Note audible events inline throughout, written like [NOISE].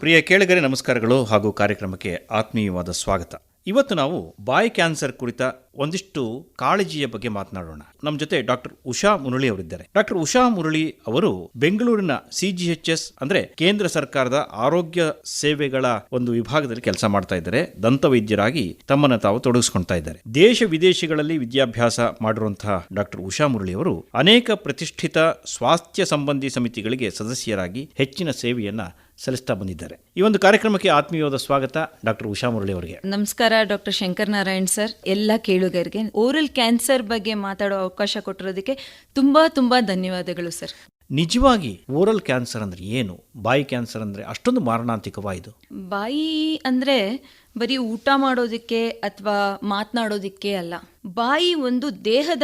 ಪ್ರಿಯ ಕೇಳಿಗರೆ, ನಮಸ್ಕಾರಗಳು ಹಾಗೂ ಕಾರ್ಯಕ್ರಮಕ್ಕೆ ಆತ್ಮೀಯವಾದ ಸ್ವಾಗತ. ಇವತ್ತು ನಾವು ಬಾಯಿ ಕ್ಯಾನ್ಸರ್ ಕುರಿತ ಒಂದಿಷ್ಟು ಕಾಳಜಿಯ ಬಗ್ಗೆ ಮಾತನಾಡೋಣ. ನಮ್ಮ ಜೊತೆ ಡಾಕ್ಟರ್ ಉಷಾ ಮುರಳಿ ಅವರಿದ್ದಾರೆ. ಡಾಕ್ಟರ್ ಉಷಾ ಮುರಳಿ ಅವರು ಬೆಂಗಳೂರಿನ ಸಿಜಿಎಚ್ಎಸ್ ಅಂದ್ರೆ ಕೇಂದ್ರ ಸರ್ಕಾರದ ಆರೋಗ್ಯ ಸೇವೆಗಳ ಒಂದು ವಿಭಾಗದಲ್ಲಿ ಕೆಲಸ ಮಾಡ್ತಾ ಇದ್ದಾರೆ. ದಂತ ವೈದ್ಯರಾಗಿ ತಮ್ಮನ್ನು ತಾವು ತೊಡಗಿಸ್ಕೊಳ್ತಾ ಇದ್ದಾರೆ. ದೇಶ ವಿದೇಶಗಳಲ್ಲಿ ವಿದ್ಯಾಭ್ಯಾಸ ಮಾಡಿರುವಂತಹ ಡಾಕ್ಟರ್ ಉಷಾ ಮುರಳಿ ಅವರು ಅನೇಕ ಪ್ರತಿಷ್ಠಿತ ಸ್ವಾಸ್ಥ್ಯ ಸಂಬಂಧಿ ಸಮಿತಿಗಳಿಗೆ ಸದಸ್ಯರಾಗಿ ಹೆಚ್ಚಿನ ಸೇವೆಯನ್ನ ಸಲ್ಲಿಸ್ತಾ ಬಂದಿದ್ದಾರೆ. ಈ ಒಂದು ಕಾರ್ಯಕ್ರಮಕ್ಕೆ ಆತ್ಮೀಯವಾದ ಸ್ವಾಗತ ಡಾಕ್ಟರ್ ಉಷಾ ಮುರಳಿ ಅವರಿಗೆ. ನಮಸ್ಕಾರ ಡಾಕ್ಟರ್ ಶಂಕರ್ ನಾರಾಯಣ್ ಸರ್ ಎಲ್ಲ ಕೇಳುಗರಿಗೆ. ಓರಲ್ ಕ್ಯಾನ್ಸರ್ ಬಗ್ಗೆ ಮಾತಾಡೋ ಅವಕಾಶ ಕೊಟ್ಟಿರೋದಕ್ಕೆ ತುಂಬಾ ತುಂಬಾ ಧನ್ಯವಾದಗಳು ಸರ್. ನಿಜವಾಗಿ ಓರಲ್ ಕ್ಯಾನ್ಸರ್ ಅಂದ್ರೆ ಏನು? ಬಾಯಿ ಕ್ಯಾನ್ಸರ್ ಅಂದ್ರೆ ಅಷ್ಟೊಂದು ಮಾರಣಾಂತಿಕವಾಯಿತು ಬಾಯಿ ಅಂದ್ರೆ ಬರೀ ಊಟ ಮಾಡೋದಕ್ಕೆ ಅಥವಾ ಮಾತನಾಡೋದಕ್ಕೆ ಅಲ್ಲ. ಬಾಯಿ ಒಂದು ದೇಹದ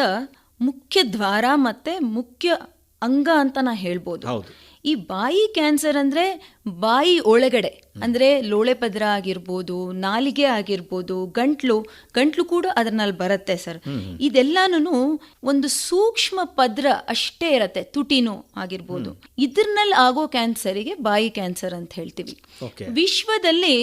ಮುಖ್ಯ ದ್ವಾರ ಮತ್ತೆ ಮುಖ್ಯ ಅಂಗ ಅಂತ ನಾ ಹೇಳ್ಬೋದು. ಹೌದು. ಈ ಬಾಯಿ ಕ್ಯಾನ್ಸರ್ ಅಂದ್ರೆ ಬಾಯಿ ಒಳಗಡೆ ಅಂದ್ರೆ ಲೋಳೆ ಪದ್ರ ಆಗಿರ್ಬೋದು ನಾಲಿಗೆ ಆಗಿರ್ಬೋದು ಗಂಟ್ಲು ಗಂಟ್ಲು ಕೂಡ ಅದರಲ್ಲಿ ಬರುತ್ತೆ ಸರ್. ಇದೆಲ್ಲಾನು ಒಂದು ಸೂಕ್ಷ್ಮ ಪದ್ರ ಅಷ್ಟೇ ಇರತ್ತೆ ತುಟಿನೂ ಆಗಿರ್ಬೋದು. ಇದ್ರಲ್ಲಿ ಆಗೋ ಕ್ಯಾನ್ಸರಿಗೆ ಬಾಯಿ ಕ್ಯಾನ್ಸರ್ ಅಂತ ಹೇಳ್ತೀವಿ. ವಿಶ್ವದಲ್ಲಿ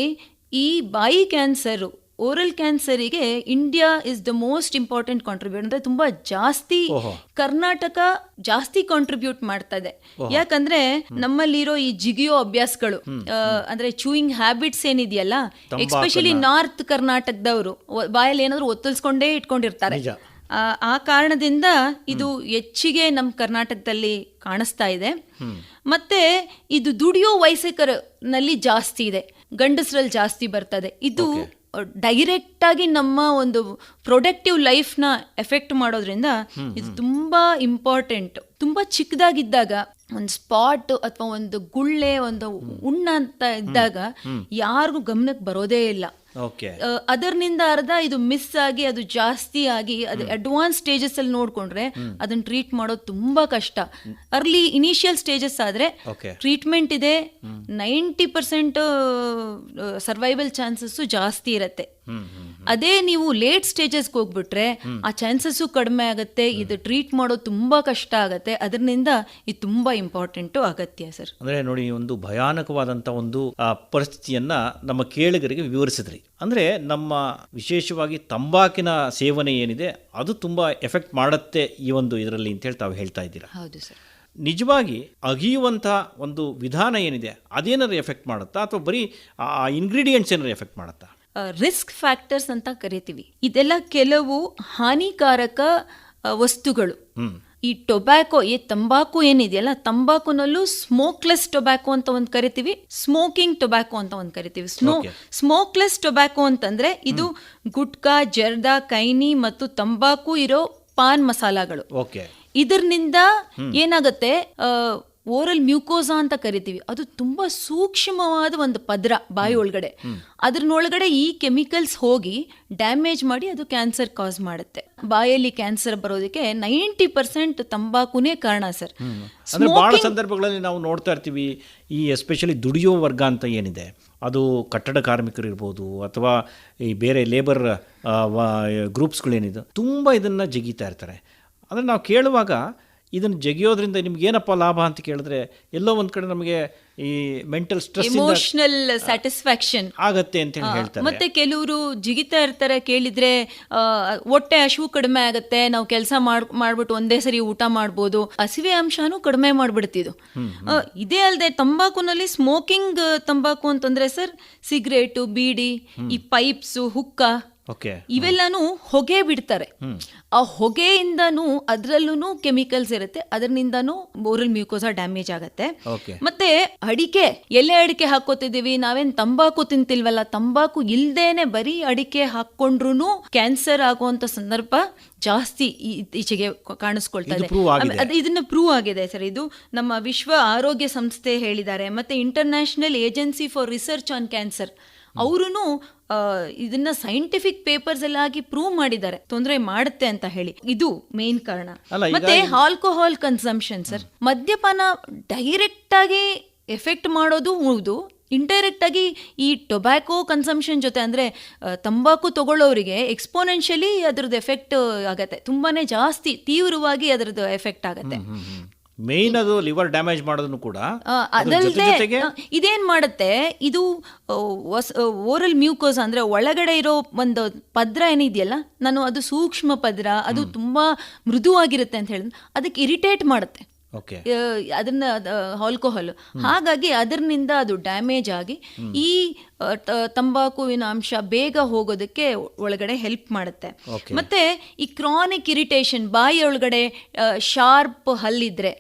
ಈ ಬಾಯಿ cancer oral ಕ್ಯಾನ್ಸರಿಗೆ India is the most important contribute ಅಂದ್ರೆ ತುಂಬಾ ಜಾಸ್ತಿ ಕರ್ನಾಟಕ ಜಾಸ್ತಿ ಕಾಂಟ್ರಿಬ್ಯೂಟ್ ಮಾಡ್ತಾ ಇದೆ. ಯಾಕಂದ್ರೆ ನಮ್ಮಲ್ಲಿರೋ ಈ ಜಿಗಿಯೋ ಅಭ್ಯಾಸಗಳು ಅಂದ್ರೆ ಚೂಯಿಂಗ್ ಹ್ಯಾಬಿಟ್ಸ್ ಏನಿದೆಯಲ್ಲ ಎಸ್ಪೆಷಲಿ ನಾರ್ತ್ ಕರ್ನಾಟಕದವರು ಬಾಯಲ್ಲಿ ಏನಾದ್ರು ಒತ್ತಲ್ಸ್ಕೊಂಡೇ ಇಟ್ಕೊಂಡಿರ್ತಾರೆ. ಆ, ಕಾರಣದಿಂದ ಇದು ಹೆಚ್ಚಿಗೆ ನಮ್ಮ ಕರ್ನಾಟಕದಲ್ಲಿ ಕಾಣಿಸ್ತಾ ಇದೆ. ಮತ್ತೆ ಇದು ದುಡಿಯೋ ವಯಸ್ಸಿಕರಲ್ಲಿ ಜಾಸ್ತಿ ಇದೆ. ಗಂಡಸರಲ್ಲಿ ಜಾಸ್ತಿ ಬರ್ತದೆ. ಇದು ಡೈರೆಕ್ಟ್ ಆಗಿ ನಮ್ಮ ಒಂದು ಪ್ರೊಡಕ್ಟಿವ್ ಲೈಫ್ನ ಎಫೆಕ್ಟ್ ಮಾಡೋದ್ರಿಂದ ಇದು ತುಂಬಾ ಇಂಪಾರ್ಟೆಂಟ್. ತುಂಬಾ ಚಿಕ್ಕದಾಗಿದ್ದಾಗ ಒಂದು ಸ್ಪಾಟ್ ಅಥವಾ ಒಂದು ಗುಳ್ಳೆ ಒಂದು ಉಣ್ಣ ಅಂತ ಇದ್ದಾಗ ಯಾರಿಗೂ ಗಮನಕ್ಕೆ ಬರೋದೇ ಇಲ್ಲ. ಅದರ್ನಿಂದ ಅರ್ಧ ಇದು ಮಿಸ್ ಆಗಿ ಅದು ಜಾಸ್ತಿ ಆಗಿ ಅದು ಅಡ್ವಾನ್ಸ್ ಸ್ಟೇಜಸ್ ಅಲ್ಲಿ ನೋಡ್ಕೊಂಡ್ರೆ ಅದನ್ನ ಟ್ರೀಟ್ ಮಾಡೋದು ತುಂಬಾ ಕಷ್ಟ. ಅರ್ಲಿ ಇನಿಷಿಯಲ್ ಸ್ಟೇಜಸ್ ಆದ್ರೆ ಟ್ರೀಟ್ಮೆಂಟ್ ಇದೆ. ನೈಂಟಿ ಪರ್ಸೆಂಟ್ ಸರ್ವೈವಲ್ ಚಾನ್ಸಸ್ ಜಾಸ್ತಿ ಇರತ್ತೆ. ಅದೇ ನೀವು ಲೇಟ್ ಸ್ಟೇಜಸ್ಗೆ ಹೋಗ್ಬಿಟ್ರೆ ಆ ಚಾನ್ಸಸ್ಸು ಕಡಿಮೆ ಆಗುತ್ತೆ. ಇದು ಟ್ರೀಟ್ ಮಾಡೋದು ತುಂಬಾ ಕಷ್ಟ ಆಗತ್ತೆ. ಅದರಿಂದ ಇದು ತುಂಬಾ ಇಂಪಾರ್ಟೆಂಟು ಅಗತ್ಯ ಸರ್. ಅಂದ್ರೆ ನೋಡಿ ಒಂದು ಭಯಾನಕವಾದಂಥ ಒಂದು ಪರಿಸ್ಥಿತಿಯನ್ನು ನಮ್ಮ ಕೇಳಿಗರಿಗೆ ವಿವರಿಸಿದ್ರಿ. ಅಂದ್ರೆ ನಮ್ಮ ವಿಶೇಷವಾಗಿ ತಂಬಾಕಿನ ಸೇವನೆ ಏನಿದೆ ಅದು ತುಂಬಾ ಎಫೆಕ್ಟ್ ಮಾಡುತ್ತೆ ಈ ಒಂದು ಇದರಲ್ಲಿ ಅಂತ ಹೇಳಿ ತಾವು ಹೇಳ್ತಾ ಇದ್ದೀರಾ. ಹೌದು ಸರ್. ನಿಜವಾಗಿ ಅಗಿಯುವಂಥ ಒಂದು ವಿಧಾನ ಏನಿದೆ ಅದೇನಾದ್ರು ಎಫೆಕ್ಟ್ ಮಾಡುತ್ತಾ? ಅಥವಾ ಬರೀ ಆ ಇಂಗ್ರೀಡಿಯೆಂಟ್ಸ್ ಏನಾದ್ರು ಎಫೆಕ್ಟ್ ಮಾಡುತ್ತಾ? ರಿಸ್ಕ್ ಫ್ಯಾಕ್ಟರ್ಸ್ ಅಂತ ಕರಿತೀವಿ. ಇದೆಲ್ಲ ಕೆಲವು ಹಾನಿಕಾರಕ ವಸ್ತುಗಳು. ಈ ಟೊಬ್ಯಾಕೊ ಈ ತಂಬಾಕು ಏನಿದೆಯಲ್ಲ ತಂಬಾಕುನಲ್ಲೂ ಸ್ಮೋಕ್ಲೆಸ್ ಟೊಬ್ಯಾಕೊ ಅಂತ ಒಂದು ಕರಿತೀವಿ ಸ್ಮೋಕಿಂಗ್ ಟೊಬ್ಯಾಕೊ ಅಂತ ಒಂದು ಕರಿತೀವಿ. ಸ್ಮೋ ಸ್ಮೋಕ್ಲೆಸ್ ಟೊಬ್ಯಾಕೊ ಅಂತಂದ್ರೆ ಇದು ಗುಟ್ಕಾ ಜರ್ದಾ ಕೈನಿ ಮತ್ತು ತಂಬಾಕು ಇರೋ ಪಾನ್ ಮಸಾಲಾಗಳು. ಓಕೆ ಇದರಿಂದ ಏನಾಗುತ್ತೆ ಓರಲ್ ಮ್ಯೂಕೋಸಾ ಅಂತ ಕರಿತೀವಿ. ಅದು ತುಂಬಾ ಸೂಕ್ಷ್ಮವಾದ ಒಂದು ಪದ್ರ ಬಾಯಿ ಒಳಗಡೆ. ಅದ್ರನ್ನೊಳಗಡೆ ಈ ಕೆಮಿಕಲ್ಸ್ ಹೋಗಿ ಡ್ಯಾಮೇಜ್ ಮಾಡಿ ಅದು ಕ್ಯಾನ್ಸರ್ ಕಾಸ್ ಮಾಡುತ್ತೆ. ಬಾಯಲ್ಲಿ ಕ್ಯಾನ್ಸರ್ ಬರೋದಕ್ಕೆ ನೈಂಟಿ ಪರ್ಸೆಂಟ್ ತಂಬಾಕುನೇ ಕಾರಣ ಸರ್. ಅಂದ್ರೆ ಬಹಳ ಸಂದರ್ಭಗಳಲ್ಲಿ ನಾವು ನೋಡ್ತಾ ಇರ್ತೀವಿ ಈ ಎಸ್ಪೆಷಲಿ ದುಡಿಯೋ ವರ್ಗ ಅಂತ ಏನಿದೆ ಅದು ಕಟ್ಟಡ ಕಾರ್ಮಿಕರು ಇರ್ಬೋದು ಅಥವಾ ಈ ಬೇರೆ ಲೇಬರ್ ಗ್ರೂಪ್ಸ್ಗಳೇನಿದೆ ತುಂಬ ಇದನ್ನು ಜಗೀತಾ ಇರ್ತಾರೆ. ಅಂದರೆ ನಾವು ಕೇಳುವಾಗ ಇದನ್ನು ಜಗಿಯೋದ್ರಿಂದ ನಿಮ್ಗೆ ಏನಪ್ಪ ಲಾಭ ಅಂತ ಕೇಳಿದ್ರೆ ಎಲ್ಲೋ ಒಂದು ಕಡೆ ನಮಗೆ ಈ ಮೆಂಟಲ್ ಸ್ಟ್ರೆಸ್ ಇಮೋಷನಲ್ ಸ್ಯಾಟಿಸ್ಫ್ಯಾಕ್ಷನ್ ಆಗತ್ತೆ ಅಂತ ಹೇಳಿ ಹೇಳ್ತಾರೆ. ಮತ್ತೆ ಕೆಲವರು ಜಿಗಿತಾ ಇರ್ತಾರೆ ಕೇಳಿದ್ರೆ ಹೊಟ್ಟೆ ಹಸಿವು ಕಡಿಮೆ ಆಗತ್ತೆ ನಾವು ಕೆಲಸ ಮಾಡ್ ಮಾಡ್ಬಿಟ್ಟು ಒಂದೇ ಸರಿ ಊಟ ಮಾಡ್ಬೋದು ಹಸಿವೆ ಅಂಶನೂ ಕಡಿಮೆ ಮಾಡ್ಬಿಡ್ತಿದ್ದು ಇದೇ. ಅಲ್ಲದೆ ತಂಬಾಕುನಲ್ಲಿ ಸ್ಮೋಕಿಂಗ್ ತಂಬಾಕು ಅಂತಂದ್ರೆ ಸರ್ ಸಿಗರೇಟು ಬೀಡಿ ಈ ಪೈಪ್ಸು ಹುಕ್ಕ ಇವೆಲ್ಲಾನು ಹೊಗೆ ಬಿಡ್ತಾರೆ. ಆ ಹೊಗೆಯಿಂದನೂ ಅದರಲ್ಲೂ ಕೆಮಿಕಲ್ಸ್ ಇರುತ್ತೆ. ಅದರಿಂದನೂ ಬೋರಲ್ ಮ್ಯೂಕೋಸಾ ಡ್ಯಾಮೇಜ್ ಆಗತ್ತೆ. ಮತ್ತೆ ಅಡಿಕೆ ಎಲೆ ಅಡಿಕೆ ಹಾಕೋತಿದೀವಿ ನಾವೇನ್ ತಂಬಾಕು ತಿಂತಿಲ್ವಲ್ಲ ತಂಬಾಕು ಇಲ್ದೇನೆ ಬರೀ ಅಡಿಕೆ ಹಾಕೊಂಡ್ರು ಕ್ಯಾನ್ಸರ್ ಆಗುವಂತ ಸಂದರ್ಭ ಜಾಸ್ತಿ ಇತ್ತೀಚೆಗೆ ಕಾಣಿಸ್ಕೊಳ್ತಾ ಇದು ಇದನ್ನ ಪ್ರೂವ್ ಆಗಿದೆ ಸರ್. ಇದು ನಮ್ಮ ವಿಶ್ವ ಆರೋಗ್ಯ ಸಂಸ್ಥೆ ಹೇಳಿದ್ದಾರೆ. ಮತ್ತೆ international agency for research on cancer ಅವರು ಇದನ್ನ ಸೈಂಟಿಫಿಕ್ ಪೇಪರ್ಸ್ ಎಲ್ಲ ಆಗಿ ಪ್ರೂವ್ ಮಾಡಿದ್ದಾರೆ. ತೊಂದರೆ ಮಾಡುತ್ತೆ ಅಂತ ಹೇಳಿ. ಇದು ಮೇನ್ ಕಾರಣ. ಮತ್ತೆ ಆಲ್ಕೋಹಾಲ್ ಕನ್ಸಂಪ್ಷನ್ ಸರ್ ಮದ್ಯಪಾನ ಡೈರೆಕ್ಟ್ ಆಗಿ ಎಫೆಕ್ಟ್ ಮಾಡೋದು ಹೌದು. ಇಂಡೈರೆಕ್ಟ್ ಆಗಿ ಈ ಟೊಬ್ಯಾಕೋ ಕನ್ಸಂಪ್ಷನ್ ಜೊತೆ ಅಂದ್ರೆ ತಂಬಾಕು ತಗೊಳ್ಳೋರಿಗೆ ಎಕ್ಸ್ಪೋನೆನ್ಷಿಯಲಿ ಅದ್ರದ್ದು ಎಫೆಕ್ಟ್ ಆಗತ್ತೆ. ತುಂಬಾನೇ ಜಾಸ್ತಿ ತೀವ್ರವಾಗಿ ಅದರದ್ದು ಎಫೆಕ್ಟ್ ಆಗತ್ತೆ. ಮೇನ್ ಅದು ಲಿವರ್ ಡ್ಯಾಮೇಜ್ ಮಾಡೋದನ್ನು ಕೂಡ ಅದಲ್ದೆ ಇದೇನ್ ಮಾಡುತ್ತೆ? ಇದು ಓರಲ್ ಮ್ಯೂಕೋಸ್ ಅಂದ್ರೆ ಒಳಗಡೆ ಇರೋ ಒಂದು ಪದ್ರ ಏನಿದೆಯಲ್ಲ ನಾನು ಅದು ಸೂಕ್ಷ್ಮ ಪದ್ರ ಅದು ತುಂಬಾ ಮೃದುವಾಗಿರುತ್ತೆ ಅಂತ ಹೇಳಿದ್ರೆ ಅದಕ್ಕೆ ಇರಿಟೇಟ್ ಮಾಡುತ್ತೆ. ಅದನ್ನ ಆಲ್ಕೋಹಾಲ್ ಹಾಗಾಗಿ ಅದರಿಂದ ಅದು ಡ್ಯಾಮೇಜ್ ಆಗಿ ಈ ತಂಬಾಕುವಿನ ಅಂಶ ಬೇಗ ಹೋಗೋದಕ್ಕೆ ಒಳಗಡೆ ಹೆಲ್ಪ್ ಮಾಡುತ್ತೆ. ಮತ್ತೆ ಈ ಕ್ರಾನಿಕ್ ಇರಿಟೇಷನ್ ಬಾಯಿ ಒಳಗಡೆ ಶಾರ್ಪ್ ಹಲ್ಲಿದ್ರೆ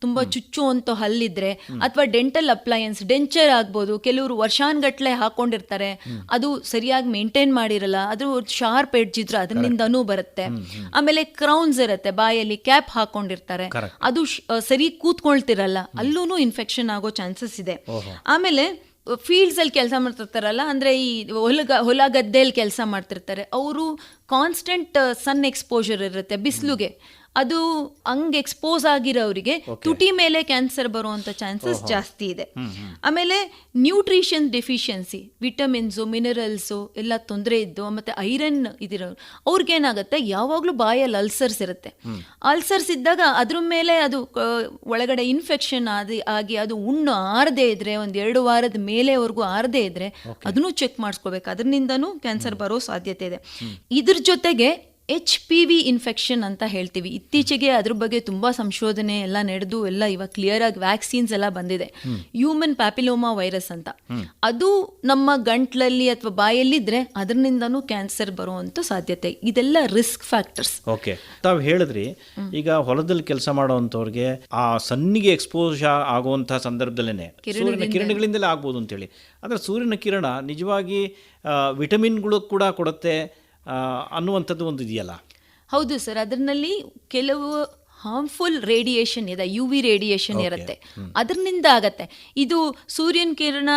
ತುಂಬಾ ಚುಚ್ಚು ಅಂತ ಹಲ್ಲಿದ್ರೆ ಅಥವಾ ಡೆಂಟಲ್ ಅಪ್ಲಯನ್ಸ್ ಡೆಂಚರ್ ಆಗ್ಬೋದು ಕೆಲವರು ವರ್ಷಾನ್ಗಟ್ಲೆ ಹಾಕೊಂಡಿರ್ತಾರೆ ಅದು ಸರಿಯಾಗಿ ಮೇಂಟೈನ್ ಮಾಡಿರಲ್ಲ ಅದು ಶಾರ್ಪ್ ಎಡ್ಜ್ ಇದ್ರೆ ಅದರಿಂದನೂ ಬರುತ್ತೆ. ಆಮೇಲೆ ಕ್ರೌನ್ಸ್ ಇರುತ್ತೆ ಬಾಯಲ್ಲಿ ಕ್ಯಾಪ್ ಹಾಕೊಂಡಿರ್ತಾರೆ. ಅದು ಸರಿ ಕೂತ್ಕೊಳ್ತಿರಲ್ಲ ಅಲ್ಲೂ ಇನ್ಫೆಕ್ಷನ್ ಆಗೋ ಚಾನ್ಸಸ್ ಇದೆ. ಆಮೇಲೆ ಫೀಲ್ಡ್ಸ್ ಅಲ್ಲಿ ಕೆಲಸ ಮಾಡ್ತಿರ್ತಾರಲ್ಲ, ಅಂದ್ರೆ ಈ ಹೊಲ ಹೊಲ ಗದ್ದೆಯಲ್ಲಿ ಕೆಲಸ ಮಾಡ್ತಿರ್ತಾರೆ. ಅವರು ಕಾನ್ಸ್ಟೆಂಟ್ ಸನ್ ಎಕ್ಸ್ಪೋಜರ್ ಇರುತ್ತೆ, ಬಿಸಿಲುಗೆ. ಅದು ಹಂಗ್ ಎಕ್ಸ್ಪೋಸ್ ಆಗಿರೋರಿಗೆ ತುಟಿ ಮೇಲೆ ಕ್ಯಾನ್ಸರ್ ಬರುವಂತ ಚಾನ್ಸಸ್ ಜಾಸ್ತಿ ಇದೆ. ಆಮೇಲೆ ನ್ಯೂಟ್ರಿಷನ್ ಡೆಫಿಷಿಯನ್ಸಿ ವಿಟಮಿನ್ಸು ಮಿನರಲ್ಸು ಎಲ್ಲ ತೊಂದರೆ ಇದ್ದು ಮತ್ತೆ ಐರನ್ ಇದಿರೋ ಅವ್ರಿಗೇನಾಗುತ್ತೆ ಯಾವಾಗಲೂ ಬಾಯಲ್ಲಿ ಅಲ್ಸರ್ಸ್ ಇರುತ್ತೆ. ಅಲ್ಸರ್ಸ್ ಇದ್ದಾಗ ಅದ್ರ ಮೇಲೆ ಅದು ಒಳಗಡೆ ಇನ್ಫೆಕ್ಷನ್ ಆದಿ ಆಗಿ ಅದು ಉಣ್ಣು ಆರದೇ ಇದ್ರೆ ಒಂದು ಎರಡು ವಾರದ ಮೇಲೆವರೆಗೂ ಆರದೇ ಇದ್ರೆ ಅದನ್ನು ಚೆಕ್ ಮಾಡಿಸ್ಕೋಬೇಕು. ಅದರಿಂದನೂ ಕ್ಯಾನ್ಸರ್ ಬರೋ ಸಾಧ್ಯತೆ ಇದೆ. ಇದ್ರ ಜೊತೆಗೆ ಎಚ್ ಪಿ ವಿ ಇನ್ಫೆಕ್ಷನ್ ಅಂತ ಹೇಳ್ತೀವಿ. ಇತ್ತೀಚೆಗೆ ಅದ್ರ ಬಗ್ಗೆ ತುಂಬಾ ಸಂಶೋಧನೆ ಎಲ್ಲ ನಡೆದು ಎಲ್ಲ ಇವಾಗ ಕ್ಲಿಯರ್ ಆಗಿ ವ್ಯಾಕ್ಸಿನ್ಸ್ ಎಲ್ಲ ಬಂದಿದೆ. ಹ್ಯೂಮನ್ ಪ್ಯಾಪಿಲೋಮಾ ವೈರಸ್ ಅಂತ. ಅದು ನಮ್ಮ ಗಂಟ್ಲಲ್ಲಿ ಅಥವಾ ಬಾಯಲ್ಲಿದ್ರೆ ಅದರಿಂದನೂ ಕ್ಯಾನ್ಸರ್ ಬರುವಂತ ಸಾಧ್ಯತೆ. ಇದೆಲ್ಲ ರಿಸ್ಕ್ ಫ್ಯಾಕ್ಟರ್ಸ್ ಓಕೆ ತಾವು ಹೇಳಿದ್ರಿ ಈಗ ಹೊಲದಲ್ಲಿ ಕೆಲಸ ಮಾಡೋವಂಥವ್ರಿಗೆ ಆ ಸನ್ನಿಗೆ ಎಕ್ಸ್ಪೋಸ್ ಆಗುವಂತಹ ಸಂದರ್ಭದಲ್ಲೇ ಸೂರ್ಯನ ಕಿರಣಗಳಿಂದಲೇ. ಆಗ್ಬೋದು ಅಂತೇಳಿ ಆದರೆ ಸೂರ್ಯನ ಕಿರಣ ನಿಜವಾಗಿ ವಿಟಮಿನ್ಗಳು ಕೂಡ ಕೊಡುತ್ತೆ ಅನ್ನುವಂಥದ್ದು ಒಂದು ಇದೆಯಲ್ಲ? ಹೌದು ಸರ್ ಅದರಲ್ಲಿ ಕೆಲವು ಹಾರ್ಮ್ಫುಲ್ ರೇಡಿಯೇಷನ್ ಇದೆ ಯು ವಿ ರೇಡಿಯೇಷನ್ ಇರುತ್ತೆ. ಅದರಿಂದ ಆಗತ್ತೆ. ಇದು ಸೂರ್ಯನ ಕಿರಣ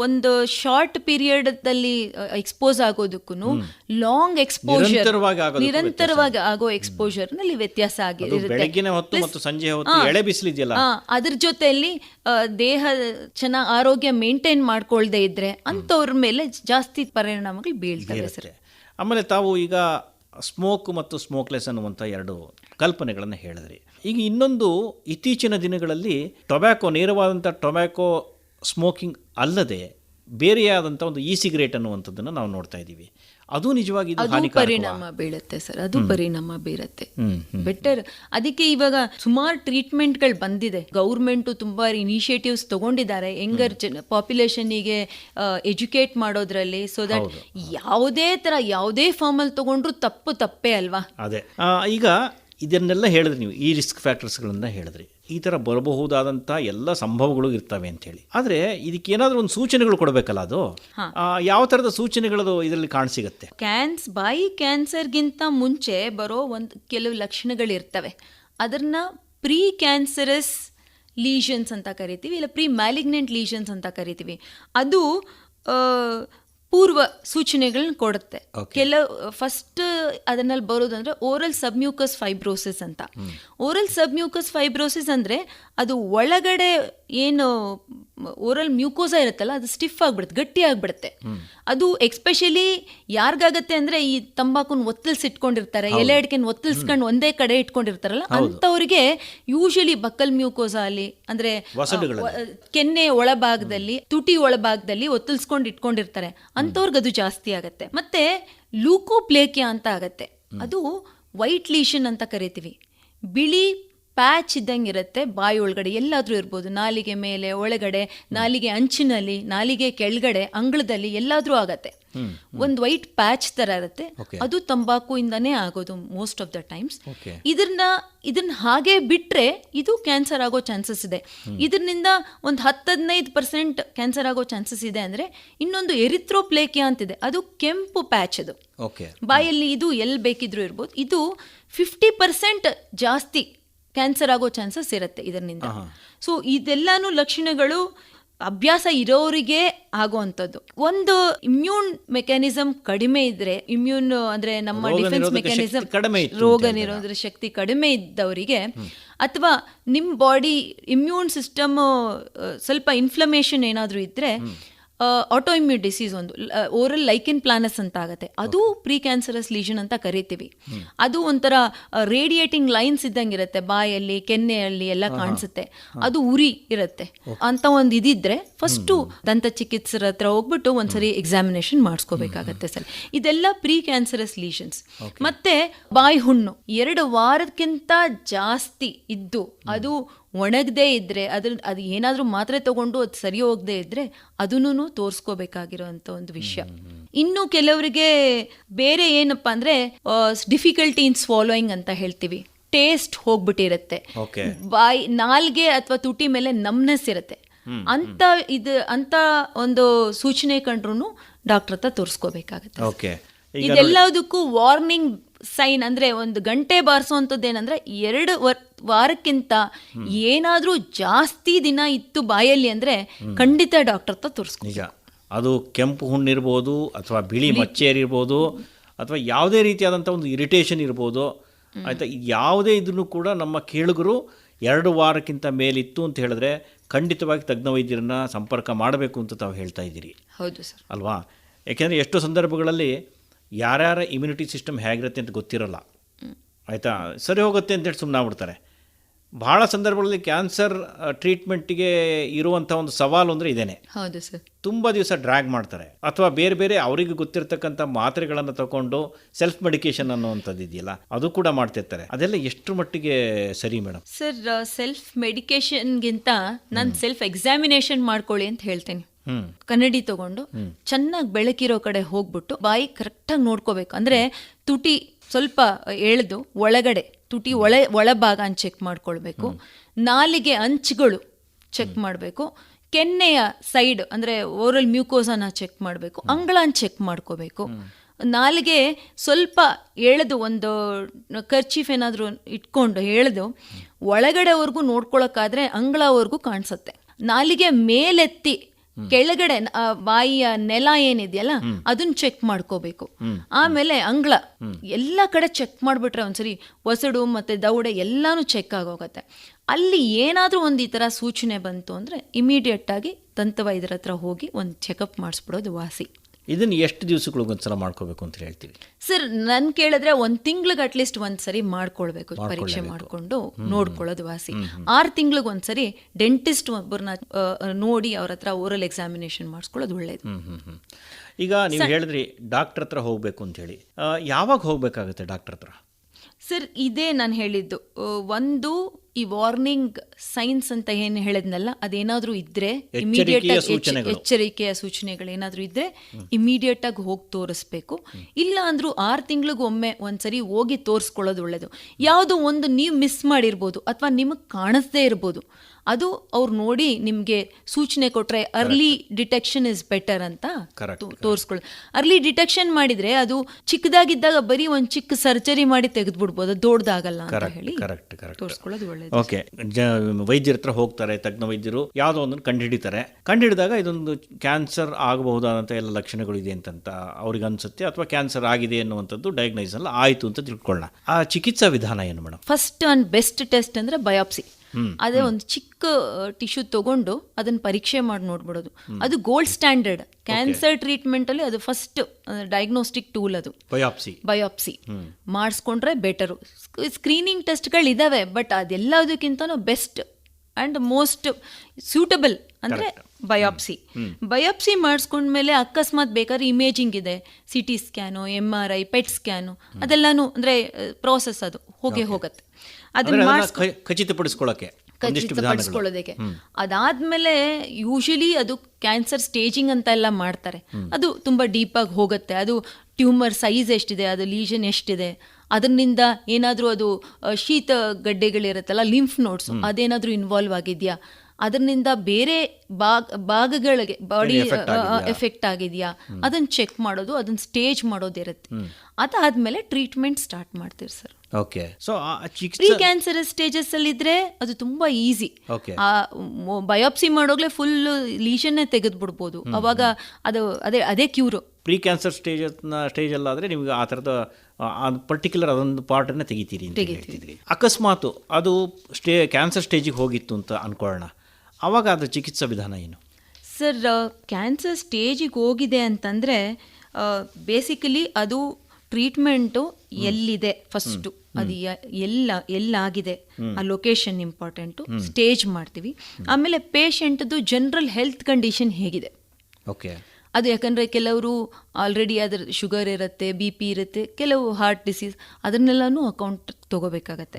ಒಂದು ಶಾರ್ಟ್ ಪೀರಿಯಡ್ ಅಲ್ಲಿ ಎಕ್ಸ್ಪೋಸ್ ಆಗೋದಕ್ಕೂ ಲಾಂಗ್ ಎಕ್ಸ್ಪೋಜರ್ ನಿರಂತರವಾಗಿ ಆಗೋ ಎಕ್ಸ್ಪೋಜರ್ನಲ್ಲಿ ವ್ಯತ್ಯಾಸ ಆಗಿರುತ್ತೆ ಅದ್ರ ಜೊತೆಯಲ್ಲಿ ದೇಹ ಚೆನ್ನಾಗಿ ಆರೋಗ್ಯ ಮೇಂಟೈನ್ ಮಾಡ್ಕೊಳ್ದೆ ಇದ್ರೆ ಅಂತವ್ರ ಮೇಲೆ ಜಾಸ್ತಿ ಪರಿಣಾಮಗಳು ಬೀಳ್ತವೆ ಸರ್. ಆಮೇಲೆ ತಾವು ಈಗ ಸ್ಮೋಕ್ ಮತ್ತು ಸ್ಮೋಕ್ಲೆಸ್ ಅನ್ನುವಂಥ ಎರಡು ಕಲ್ಪನೆಗಳನ್ನು ಹೇಳಿದ್ರಿ. ಈಗ ಇನ್ನೊಂದು ಇತ್ತೀಚಿನ ದಿನಗಳಲ್ಲಿ ಟೊಬ್ಯಾಕೋ ನೇರವಾದಂಥ ಟೊಬ್ಯಾಕೋ ಸ್ಮೋಕಿಂಗ್ ಅಲ್ಲದೆ ಬೇರೆಯಾದಂಥ ಒಂದು ಇ ಸಿಗರೇಟ್ ಅನ್ನುವಂಥದ್ದನ್ನು ನಾವು ನೋಡ್ತಾ ಇದ್ದೀವಿ. ಅದು ನಿಜವಾಗಿ ಪರಿಣಾಮ ಬೀಳುತ್ತೆ ಸರ್ ಅದು ಪರಿಣಾಮ ಬೀರುತ್ತೆ. ಬೆಟರ್ ಅದಕ್ಕೆ ಇವಾಗ ಸುಮಾರು ಟ್ರೀಟ್ಮೆಂಟ್ಗಳು ಬಂದಿದೆ. ಗೌರ್ಮೆಂಟ್ ತುಂಬಾ ಇನಿಷಿಯೇಟಿವ್ಸ್ ತಗೊಂಡಿದ್ದಾರೆ. ಯಂಗರ್ ಜನ ಪಾಪ್ಯುಲೇಷನ್ನಿಗೆ ಎಜುಕೇಟ್ ಮಾಡೋದ್ರಲ್ಲಿ ಸೊ ದಟ್ ಯಾವುದೇ ತರ ಯಾವುದೇ ಫಾರ್ಮಲ್ಲಿ ತಗೊಂಡ್ರು ತಪ್ಪು ತಪ್ಪೇ ಅಲ್ವಾ? ಅದೇ. ಈಗ ಇದನ್ನೆಲ್ಲ ಹೇಳಿದ್ರಿ ನೀವು ಈ ರಿಸ್ಕ್ ಫ್ಯಾಕ್ಟರ್ಸ್ಗಳನ್ನು ಹೇಳಿದ್ರಿ. ಈ ಥರ ಬರಬಹುದಾದಂಥ ಎಲ್ಲ ಸಂಭವಗಳು ಇರ್ತವೆ ಅಂತೇಳಿ ಆದರೆ ಇದಕ್ಕೆ ಏನಾದರೂ ಒಂದು ಸೂಚನೆಗಳು ಕೊಡಬೇಕಲ್ಲ ಅದು? ಯಾವ ಥರದ ಸೂಚನೆಗಳದು ಇದರಲ್ಲಿ ಕಾಣಸಿಗತ್ತೆ ಕ್ಯಾನ್ಸ್ ಬಾಯಿ ಕ್ಯಾನ್ಸರ್ಗಿಂತ ಮುಂಚೆ ಬರೋ ಒಂದು ಕೆಲವು ಲಕ್ಷಣಗಳಿರ್ತವೆ. ಅದನ್ನ ಪ್ರೀ ಕ್ಯಾನ್ಸರಸ್ ಲೀಷನ್ಸ್ ಅಂತ ಕರಿತೀವಿ ಇಲ್ಲ ಪ್ರೀ ಮ್ಯಾಲಿಗ್ನೆಂಟ್ ಲೀಷನ್ಸ್ ಅಂತ ಕರಿತೀವಿ. ಅದು ಪೂರ್ವ ಸೂಚನೆಗಳನ್ನ ಕೊಡುತ್ತೆ. ಕೆಲವು ಫಸ್ಟ್ ಅದನ್ನಲ್ಲಿ ಬರೋದಂದ್ರೆ ಓರಲ್ ಸಬ್ಮ್ಯೂಕಸ್ ಫೈಬ್ರೋಸಿಸ್ ಅಂತ. ಓರಲ್ ಸಬ್ಮ್ಯೂಕಸ್ ಫೈಬ್ರೋಸಿಸ್ ಅಂದ್ರೆ ಅದು ಒಳಗಡೆ ಏನು ಓರಲ್ ಮ್ಯೂಕೋಸಾ ಇರುತ್ತಲ್ಲ ಅದು ಸ್ಟಿಫ್ ಆಗಿಬಿಡುತ್ತೆ ಗಟ್ಟಿ ಆಗಿಬಿಡುತ್ತೆ. ಅದು ಎಕ್ಸ್ಪೆಷಲಿ ಯಾರಿಗಾಗತ್ತೆ ಅಂದ್ರೆ ಈ ತಂಬಾಕುನ್ ಒತ್ತಲ್ಸಿಟ್ಕೊಂಡಿರ್ತಾರೆ ಎಲೆ ಅಡಿಕೆನ ಒತ್ತಲ್ಸ್ಕೊಂಡು ಒಂದೇ ಕಡೆ ಇಟ್ಕೊಂಡಿರ್ತಾರಲ್ಲ ಅಂಥವ್ರಿಗೆ ಯೂಶಲಿ ಬಕ್ಕಲ್ ಮ್ಯೂಕೋಸಾ ಅಲ್ಲಿ ಅಂದ್ರೆ ಕೆನ್ನೆ ಒಳಭಾಗದಲ್ಲಿ ತುಟಿ ಒಳಭಾಗದಲ್ಲಿ ಒತ್ತಲ್ಸ್ಕೊಂಡು ಇಟ್ಕೊಂಡಿರ್ತಾರೆ. ಅಂಥವ್ರಿಗೆ ಅದು ಜಾಸ್ತಿ ಆಗತ್ತೆ. ಮತ್ತೆ ಲೂಕೋಪ್ಲೇಕಿಯಾ ಅಂತ ಆಗತ್ತೆ. ಅದು ವೈಟ್ ಲೀಷನ್ ಅಂತ ಕರಿತೀವಿ. ಬಿಳಿ ಪ್ಯಾಚ್ ಇದ್ದಂಗೆ ಇರುತ್ತೆ ಬಾಯಿ ಒಳಗಡೆ ಎಲ್ಲಾದ್ರೂ ಇರ್ಬೋದು. ನಾಲಿಗೆ ಮೇಲೆ ಒಳಗಡೆ ನಾಲಿಗೆ ಅಂಚಿನಲ್ಲಿ ನಾಲಿಗೆ ಕೆಳಗಡೆ ಅಂಗಳದಲ್ಲಿ ಎಲ್ಲಾದ್ರೂ ಆಗತ್ತೆ. ಒಂದು ವೈಟ್ ಪ್ಯಾಚ್ ತರ ಇರುತ್ತೆ. ಅದು ತಂಬಾಕು ಇಂದಾನೇ ಆಗೋದು ಮೋಸ್ಟ್ ಆಫ್ ದ ಟೈಮ್ಸ್. ಇದನ್ನ ಇದನ್ನ ಹಾಗೆ ಬಿಟ್ರೆ ಇದು ಕ್ಯಾನ್ಸರ್ ಆಗೋ ಚಾನ್ಸಸ್ ಇದೆ. ಇದರಿಂದ ಒಂದು ಹತ್ತದೈದು ಪರ್ಸೆಂಟ್ ಕ್ಯಾನ್ಸರ್ ಆಗೋ ಚಾನ್ಸಸ್ ಇದೆ ಅಂದ್ರೆ ಇನ್ನೊಂದು ಎರಿಥ್ರೋಪ್ಲೇಕಿಯಾ ಅಂತಿದೆ. ಅದು ಕೆಂಪು ಪ್ಯಾಚ್ ಅದು. ಬಾಯಲ್ಲಿ ಇದು ಎಲ್ಲಿ ಬೇಕಿದ್ರೂ ಇರ್ಬೋದು. ಇದು ಫಿಫ್ಟಿ ಪರ್ಸೆಂಟ್ ಜಾಸ್ತಿ ಕ್ಯಾನ್ಸರ್ ಆಗೋ ಚಾನ್ಸಸ್ ಇರುತ್ತೆ ಇದರಿಂದ. ಸೊ ಇದೆಲ್ಲಾನು ಲಕ್ಷಣಗಳು ಅಭ್ಯಾಸ ಇರೋರಿಗೆ ಆಗುವಂಥದ್ದು. ಒಂದು ಇಮ್ಯೂನ್ ಮೆಕ್ಯಾನಿಸಮ್ ಕಡಿಮೆ ಇದ್ರೆ ಇಮ್ಯೂನ್ ಅಂದ್ರೆ ನಮ್ಮ ಡಿಫೆನ್ಸ್ ಮೆಕ್ಯಾನಿಸಮ್ ಕಡಿಮೆ ರೋಗ ನಿರೋಧಕ ಶಕ್ತಿ ಕಡಿಮೆ ಇದ್ದವರಿಗೆ ಅಥವಾ ನಿಮ್ಮ ಬಾಡಿ ಇಮ್ಯೂನ್ ಸಿಸ್ಟಮ್ ಸ್ವಲ್ಪ ಇನ್ಫ್ಲಮೇಷನ್ ಏನಾದರೂ ಇದ್ರೆ ಆಟೋಇಮ್ಯೂನ್ ಡಿಸೀಸ್ ಒಂದು ಓರಲ್ ಲೈಕಿನ್ ಪ್ಲಾನಸ್ ಅಂತ ಆಗುತ್ತೆ. ಅದು ಪ್ರೀ ಕ್ಯಾನ್ಸರಸ್ ಲೀಷನ್ ಅಂತ ಕರಿತೀವಿ. ಅದು ಒಂಥರ ರೇಡಿಯೇಟಿಂಗ್ ಲೈನ್ಸ್ ಇದ್ದಂಗೆ ಇರುತ್ತೆ ಬಾಯಲ್ಲಿ ಕೆನ್ನೆಯಲ್ಲಿ ಎಲ್ಲ ಕಾಣಿಸುತ್ತೆ. ಅದು ಉರಿ ಇರುತ್ತೆ. ಅಂತ ಒಂದು ಇದಿದ್ರೆ ಫಸ್ಟು ದಂತ ಚಿಕಿತ್ಸರ ಹತ್ರ ಹೋಗ್ಬಿಟ್ಟು ಒಂದ್ಸರಿ ಎಕ್ಸಾಮಿನೇಷನ್ ಮಾಡಿಸ್ಕೋಬೇಕಾಗತ್ತೆ ಸರ್. ಇದೆಲ್ಲ ಪ್ರೀ ಕ್ಯಾನ್ಸರಸ್ ಲೀಷನ್ಸ್ ಮತ್ತೆ ಬಾಯಿ ಹುಣ್ಣು. ಎರಡು ವಾರಕ್ಕಿಂತ ಜಾಸ್ತಿ ಇದ್ದು ಅದು ಒಣಗದೇ ಇದ್ರೆ ಅದ್ರ ಅದು ಏನಾದರೂ ಮಾತ್ರೆ ತಗೊಂಡು ಅದು ಸರಿ ಹೋಗದೆ ಇದ್ರೆ ಅದನ್ನು ತೋರಿಸ್ಕೋಬೇಕಾಗಿರೋಂಥ ಒಂದು ವಿಷಯ. ಇನ್ನು ಕೆಲವರಿಗೆ ಬೇರೆ ಏನಪ್ಪ ಅಂದ್ರೆ ಡಿಫಿಕಲ್ಟಿ ಇನ್ ಸ್ವಾಲೋಯಿಂಗ್ ಅಂತ ಹೇಳ್ತೀವಿ. ಟೇಸ್ಟ್ ಹೋಗ್ಬಿಟ್ಟಿರುತ್ತೆ. ಬಾಯಿ ನಾಲ್ಗೆ ಅಥವಾ ತುಟಿ ಮೇಲೆ ನಮ್ನೆಸ್ ಇರುತ್ತೆ. ಅಂತ ಇದು ಅಂತ ಒಂದು ಸೂಚನೆ ಕಂಡ್ರು ಡಾಕ್ಟರ್ ಹತ್ರ ತೋರಿಸ್ಕೋಬೇಕಾಗತ್ತೆ. ಇದೆಲ್ಲದಕ್ಕೂ ವಾರ್ನಿಂಗ್ ಸೈನ್ ಅಂದ್ರೆ ಒಂದು ಗಂಟೆ ಬಾರಿಸೋ ಏನಂದ್ರೆ ಎರಡು ವರ್ ವಾರಕ್ಕಿಂತ ಏನಾದರೂ ಜಾಸ್ತಿ ದಿನ ಇತ್ತು ಬಾಯಲ್ಲಿ ಅಂದರೆ ಖಂಡಿತ ಡಾಕ್ಟರ್ ಹತ್ರ ತೋರಿಸ್ಕೊ ನಿಜ. ಅದು ಕೆಂಪು ಹುಣ್ಣಿರ್ಬೋದು ಅಥವಾ ಬಿಳಿ ಮಚ್ಚೇರಿರ್ಬೋದು ಅಥವಾ ಯಾವುದೇ ರೀತಿಯಾದಂಥ ಒಂದು ಇರಿಟೇಷನ್ ಇರ್ಬೋದು. ಆಯಿತಾ ಯಾವುದೇ ಇದನ್ನು ಕೂಡ ನಮ್ಮ ಕೇಳುಗರು ಎರಡು ವಾರಕ್ಕಿಂತ ಮೇಲಿತ್ತು ಅಂತ ಹೇಳಿದ್ರೆ ಖಂಡಿತವಾಗಿ ತಜ್ಞ ವೈದ್ಯರನ್ನ ಸಂಪರ್ಕ ಮಾಡಬೇಕು ಅಂತ ತಾವು ಹೇಳ್ತಾ ಇದ್ದೀರಿ. ಹೌದು ಸರ್. ಅಲ್ವಾ? ಯಾಕೆಂದರೆ ಎಷ್ಟೋ ಸಂದರ್ಭಗಳಲ್ಲಿ ಯಾರ್ಯಾರ ಇಮ್ಯುನಿಟಿ ಸಿಸ್ಟಮ್ ಹೇಗಿರುತ್ತೆ ಅಂತ ಗೊತ್ತಿರಲ್ಲ. ಆಯಿತಾ? ಸರಿ ಹೋಗುತ್ತೆ ಅಂತೇಳಿ ಸುಮ್ಮನೆ ಆಗ್ಬಿಡ್ತಾರೆ. ಭಾಳ ಸಂದರ್ಭಗಳಲ್ಲಿ ಕ್ಯಾನ್ಸರ್ ಟ್ರೀಟ್ಮೆಂಟ್ಗೆ ಇರುವಂಥ ಒಂದು ಸವಾಲು ಅಂದರೆ ಇದೇನೆ. ಹೌದು ಸರ್. ತುಂಬ ದಿವಸ ಡ್ರ್ಯಾಗ್ ಮಾಡ್ತಾರೆ. ಅಥವಾ ಬೇರೆ ಬೇರೆ ಅವರಿಗೆ ಗೊತ್ತಿರತಕ್ಕಂಥ ಮಾತ್ರೆಗಳನ್ನು ತಗೊಂಡು ಸೆಲ್ಫ್ ಮೆಡಿಕೇಶನ್ ಅನ್ನುವಂಥದ್ದು ಇದೆಯಲ್ಲ ಅದು ಕೂಡ ಮಾಡ್ತಿರ್ತಾರೆ. ಅದೆಲ್ಲ ಎಷ್ಟು ಮಟ್ಟಿಗೆ ಸರಿ ಮೇಡಮ್? ಸರ್ ಸೆಲ್ಫ್ ಮೆಡಿಕೇಶನ್ಗಿಂತ ನಾನು ಸೆಲ್ಫ್ ಎಕ್ಸಾಮಿನೇಷನ್ ಮಾಡ್ಕೊಳ್ಳಿ ಅಂತ ಹೇಳ್ತೇನೆ. ಕನ್ನಡಿ ತಗೊಂಡು ಚೆನ್ನಾಗಿ ಬೆಳಕಿರೋ ಕಡೆ ಹೋಗ್ಬಿಟ್ಟು ಬಾಯಿ ಕರೆಕ್ಟಾಗಿ ನೋಡ್ಕೋಬೇಕು. ಅಂದ್ರೆ ತುಟಿ ಸ್ವಲ್ಪ ಎಳೆದು ಒಳಗಡೆ ತುಟಿ ಒಳ, ಒಳಭಾಗ ಚೆಕ್ ಮಾಡ್ಕೊಳ್ಬೇಕು. ನಾಲಿಗೆ ಅಂಚುಗಳು ಚೆಕ್ ಮಾಡಬೇಕು. ಕೆನ್ನೆಯ ಸೈಡ್ ಅಂದರೆ ಓರಲ್ ಮ್ಯೂಕೋಸನ್ನು ಚೆಕ್ ಮಾಡಬೇಕು. ಅಂಗಳನ ಚೆಕ್ ಮಾಡ್ಕೋಬೇಕು. ನಾಲಿಗೆ ಸ್ವಲ್ಪ ಎಳೆದು ಒಂದು ಖರ್ಚೀಫ್ ಏನಾದರೂ ಇಟ್ಕೊಂಡು ಎಳೆದು ಒಳಗಡೆವರೆಗೂ ನೋಡ್ಕೊಳಕ್ಕಾದ್ರೆ ಅಂಗಳವರೆಗೂ ಕಾಣಿಸುತ್ತೆ. ನಾಲಿಗೆ ಮೇಲೆತ್ತಿ ಕೆಳಗಡೆ ಬಾಯಿಯ ನೆಲ ಏನಿದೆಯಲ್ಲ ಅದನ್ನ ಚೆಕ್ ಮಾಡ್ಕೋಬೇಕು. ಆಮೇಲೆ ಅಂಗಳ. ಎಲ್ಲ ಕಡೆ ಚೆಕ್ ಮಾಡಿಬಿಟ್ರೆ ಒಂದ್ಸರಿ ಒಸಡು ಮತ್ತೆ ದೌಡೆ ಎಲ್ಲಾನು ಚೆಕ್ ಆಗೋಗತ್ತೆ. ಅಲ್ಲಿ ಏನಾದರೂ ಒಂದು ಈ ತರ ಸೂಚನೆ ಬಂತು ಅಂದ್ರೆ ಇಮಿಡಿಯೇಟ್ ಆಗಿ ದಂತವೈದ್ಯರ ಹತ್ರ ಹೋಗಿ ಒಂದು ಚೆಕಪ್ ಮಾಡಿಸ್ಬಿಡೋದು ವಾಸಿ. ಇದನ್ನು ಎಷ್ಟು ದಿವಸಗಳಿಗೊಂದ್ಸಲ ಮಾಡ್ಕೋಬೇಕು ಅಂತ ಹೇಳ್ತೀವಿ? ಸರ್ ನನ್ ಕೇಳಿದ್ರೆ ಒಂದ್ ತಿಂಗ್ಳಿಗೆ ಅಟ್ಲೀಸ್ಟ್ ಒಂದ್ ಸರಿ ಮಾಡ್ಕೊಳ್ಬೇಕು ಪರೀಕ್ಷೆ ಮಾಡ್ಕೊಂಡು ನೋಡ್ಕೊಳ್ಳೋದು ವಾಸಿ. ಆರ್ ತಿಂಗ್ಳಿಗೆ ಒಂದ್ಸರಿ ಡೆಂಟಿಸ್ಟ್ ಒಬ್ಬರನ್ನ ನೋಡಿ ಅವ್ರ ಹತ್ರ ಓರಲ್ ಎಕ್ಸಾಮಿನೇಷನ್ ಮಾಡಿಸ್ಕೊಳ್ಳೋದು ಒಳ್ಳೇದು. ಈಗ ನೀವು ಹೇಳಿದ್ರಿ ಡಾಕ್ಟರ್ ಹತ್ರ ಹೋಗಬೇಕು ಅಂತ ಹೇಳಿ. ಯಾವಾಗ ಹೋಗಬೇಕಾಗುತ್ತೆ ಡಾಕ್ಟರ್ ಹತ್ರ? ಸರ್ ಇದೇ ನಾನು ಹೇಳಿದ್ದು. ಒಂದು ಈ ವಾರ್ನಿಂಗ್ ಸೈನ್ಸ್ ಅಂತ ಏನು ಹೇಳಿದ್ನಲ್ಲ ಅದೇನಾದ್ರೂ ಇದ್ರೆ ಇಮಿಡಿಯೇಟ್ ಎಚ್ಚರಿಕೆಯ ಸೂಚನೆಗಳು. ಎಚ್ಚರಿಕೆಯ ಸೂಚನೆಗಳು ಏನಾದ್ರೂ ಇದ್ರೆ ಇಮಿಡಿಯೇಟ್ ಆಗಿ ಹೋಗಿ ತೋರಿಸ್ಬೇಕು. ಇಲ್ಲ ಅಂದ್ರೂ ಆರು ತಿಂಗಳಿಗೊಮ್ಮೆ ಒಮ್ಮೆ ಒಂದ್ಸರಿ ಹೋಗಿ ತೋರಿಸ್ಕೊಳ್ಳೋದು ಒಳ್ಳೇದು. ಯಾವುದು ಒಂದು ನೀವು ಮಿಸ್ ಮಾಡಿರ್ಬೋದು ಅಥವಾ ನಿಮಗೆ ಕಾಣಿಸ್ದೇ ಇರ್ಬೋದು. ಅದು ಅವ್ರು ನೋಡಿ ನಿಮಗೆ ಸೂಚನೆ ಕೊಟ್ಟರೆ ಅರ್ಲಿ ಡಿಟೆಕ್ಷನ್ ಇಸ್ ಬೆಟರ್ ಅಂತ ತೋರಿಸ್ಕೊಳ್ಳಿ. ಅರ್ಲಿ ಡಿಟೆಕ್ಷನ್ ಮಾಡಿದ್ರೆ ಅದು ಚಿಕ್ಕದಾಗಿದ್ದಾಗ ಬರೀ ಒಂದು ಚಿಕ್ಕ ಸರ್ಜರಿ ಮಾಡಿ ತೆಗೆದ್ಬಿಡ್ಬೋದು ದೊಡ್ಡದಾಗಲ್ಲ ಅಂತ ಹೇಳಿ ತೋರಿಸ್ಕೊಳ್ಳೋದು ಓಕೆ ವೈದ್ಯರ ಹತ್ರ ಹೋಗ್ತಾರೆ ತಜ್ಞ ವೈದ್ಯರು ಯಾವುದೋ ಒಂದನ್ನು ಕಂಡುಹಿಡಿತಾರೆ. ಕಂಡುಹಿಡಿದಾಗ ಇದೊಂದು ಕ್ಯಾನ್ಸರ್ ಆಗಬಹುದಾದಂಥ ಎಲ್ಲ ಲಕ್ಷಣಗಳು ಇದೆ ಅಂತಂತ ಅವ್ರಿಗೆ ಅನ್ಸುತ್ತೆ ಅಥವಾ ಕ್ಯಾನ್ಸರ್ ಆಗಿದೆ ಅನ್ನುವಂಥದ್ದು ಡಯಾಗ್ನೈಸ್ ಎಲ್ಲ ಆಯಿತು ಅಂತ ತಿಳ್ಕೊಳ್ಳೋಣ. ಆ ಚಿಕಿತ್ಸಾ ವಿಧಾನ ಏನು madam? First and best test ಅಂದ್ರೆ ಬಯಾಪ್ಸಿ ಅದೇ ಒಂದು ಚಿಕ್ಕ ಟಿಶ್ಯೂ ತಗೊಂಡು ಅದನ್ನ ಪರೀಕ್ಷೆ ಮಾಡಿ ನೋಡ್ಬಿಡೋದು. ಅದು ಗೋಲ್ಡ್ ಸ್ಟ್ಯಾಂಡರ್ಡ್ ಕ್ಯಾನ್ಸರ್ ಟ್ರೀಟ್ಮೆಂಟ್ ಅಲ್ಲಿ ಅದು ಫಸ್ಟ್ ಡಯಾಗ್ನೋಸ್ಟಿಕ್ ಟೂಲ್ ಅದು. ಬಯಾಪ್ಸಿ ಬಯೋಪ್ಸಿ ಮಾಡಿಸ್ಕೊಂಡ್ರೆ ಬೆಟರು ಸ್ಕ್ರೀನಿಂಗ್ ಟೆಸ್ಟ್ಗಳಿದ್ದಾವೆ ಬಟ್ ಅದೆಲ್ಲದಕ್ಕಿಂತನೂ ಬೆಸ್ಟ್ ಅಂಡ್ ಮೋಸ್ಟ್ ಸೂಟಬಲ್ ಅಂದರೆ ಬಯೋಪ್ಸಿ ಬಯಾಪ್ಸಿ ಮಾಡಿಸ್ಕೊಂಡ್ಮೇಲೆ ಅಕಸ್ಮಾತ್ ಬೇಕಾದ್ರೆ ಇಮೇಜಿಂಗ್ ಇದೆ. C T scan M R I PET scan ಅದೆಲ್ಲಾನು ಅಂದರೆ ಪ್ರೋಸೆಸ್ ಅದು. ಹೋಗೇ ಹೋಗುತ್ತೆ. ಅದನ್ನ ಖಚಿತಪಡಿಸ್ಕೊಳ್ಳೋಕೆ ಖಚಿತಪಡಿಸ್ಕೊಳ್ಳೋದಕ್ಕೆ. ಅದಾದ್ಮೇಲೆ ಯೂಶಲಿ ಅದು ಕ್ಯಾನ್ಸರ್ ಸ್ಟೇಜಿಂಗ್ ಅಂತ ಎಲ್ಲ ಮಾಡ್ತಾರೆ. ಅದು ತುಂಬಾ ಡೀಪ್ ಆಗಿ ಹೋಗುತ್ತೆ. ಅದು ಟ್ಯೂಮರ್ ಸೈಜ್ ಎಷ್ಟಿದೆ ಅದು ಲೀಷನ್ ಎಷ್ಟಿದೆ ಅದರಿಂದ ಏನಾದರೂ ಅದು ಶೀತ ಗಡ್ಡೆಗಳಿರುತ್ತಲ್ಲ ಲಿಂಫ್ ನೋಟ್ಸ್ ಅದೇನಾದರೂ ಇನ್ವಾಲ್ವ್ ಆಗಿದೆಯಾ? ಅದರಿಂದ ಬೇರೆ ಭಾಗ ಭಾಗಗಳಿಗೆ ಬಾಡಿ ಎಫೆಕ್ಟ್ ಆಗಿದೆಯಾ? ಅದನ್ನು ಚೆಕ್ ಮಾಡೋದು ಅದನ್ನು ಸ್ಟೇಜ್ ಮಾಡೋದಿರುತ್ತೆ. ಅದಾದ್ಮೇಲೆ ಟ್ರೀಟ್ಮೆಂಟ್ ಸ್ಟಾರ್ಟ್ ಮಾಡ್ತೀರಿ ಸರ್ ಓಕೆ ಸೊ ಆ ಪ್ರೀ ಚಿಕಿತ್ಸೆ ಕ್ಯಾನ್ಸರ್ ಸ್ಟೇಜಸ್ ಅಲ್ಲಿ ಇದ್ರೆ ಅದು ತುಂಬಾ ಈಸಿ ಓಕೆ ಆ ಬಯೋಪ್ಸಿ ಮಾಡೋಗ್ಲೇ ಫುಲ್ ತೆಗೆದು ಬಿಡ್ಬೋದು ಅವಾಗ ಅದು ಅದೇ ಅದೇ cure pre cancer stage stage ಅಲ್ಲಾದರೆ ನಿಮಗೆ ಆ ಥರದ ಪರ್ಟಿಕ್ಯುಲರ್ ಅದೊಂದು ಪಾರ್ಟನ್ನು ತೆಗಿತೀರಿ ಅಂತ ಹೇಳ್ತಿದ್ರಿ. ಅಕಸ್ಮಾತ್ ಅದು ಸ್ಟೇ ಕ್ಯಾನ್ಸರ್ ಸ್ಟೇಜಿಗೆ ಹೋಗಿತ್ತು ಅಂತ ಅನ್ಕೊಳ್ಳೋಣ. ಅವಾಗ ಅದ್ರ ಚಿಕಿತ್ಸಾ ವಿಧಾನ ಏನು? ಸರ್ ಕ್ಯಾನ್ಸರ್ ಸ್ಟೇಜಿಗೆ ಹೋಗಿದೆ ಅಂತಂದರೆ ಬೇಸಿಕಲಿ ಅದು ಟ್ರೀಟ್ಮೆಂಟು ಎಲ್ಲಿದೆ ಫಸ್ಟು? ಅದು ಎಲ್ಲ ಎಲ್ಲಾಗಿದೆ ಆ ಲೊಕೇಶನ್ ಇಂಪಾರ್ಟೆಂಟು ಸ್ಟೇಜ್ ಮಾಡ್ತೀವಿ. ಆಮೇಲೆ ಪೇಷಂಟ್ದು ಜನರಲ್ ಹೆಲ್ತ್ ಕಂಡೀಷನ್ ಹೇಗಿದೆ? ಓಕೆ. ಅದು ಯಾಕಂದರೆ ಕೆಲವರು ಆಲ್ರೆಡಿ ಅದ್ರ ಶುಗರ್ ಇರುತ್ತೆ ಬಿ ಪಿ ಇರುತ್ತೆ ಕೆಲವು ಹಾರ್ಟ್ ಡಿಸೀಸ್ ಅದನ್ನೆಲ್ಲನೂ ಅಕೌಂಟ್ ತಗೋಬೇಕಾಗತ್ತೆ.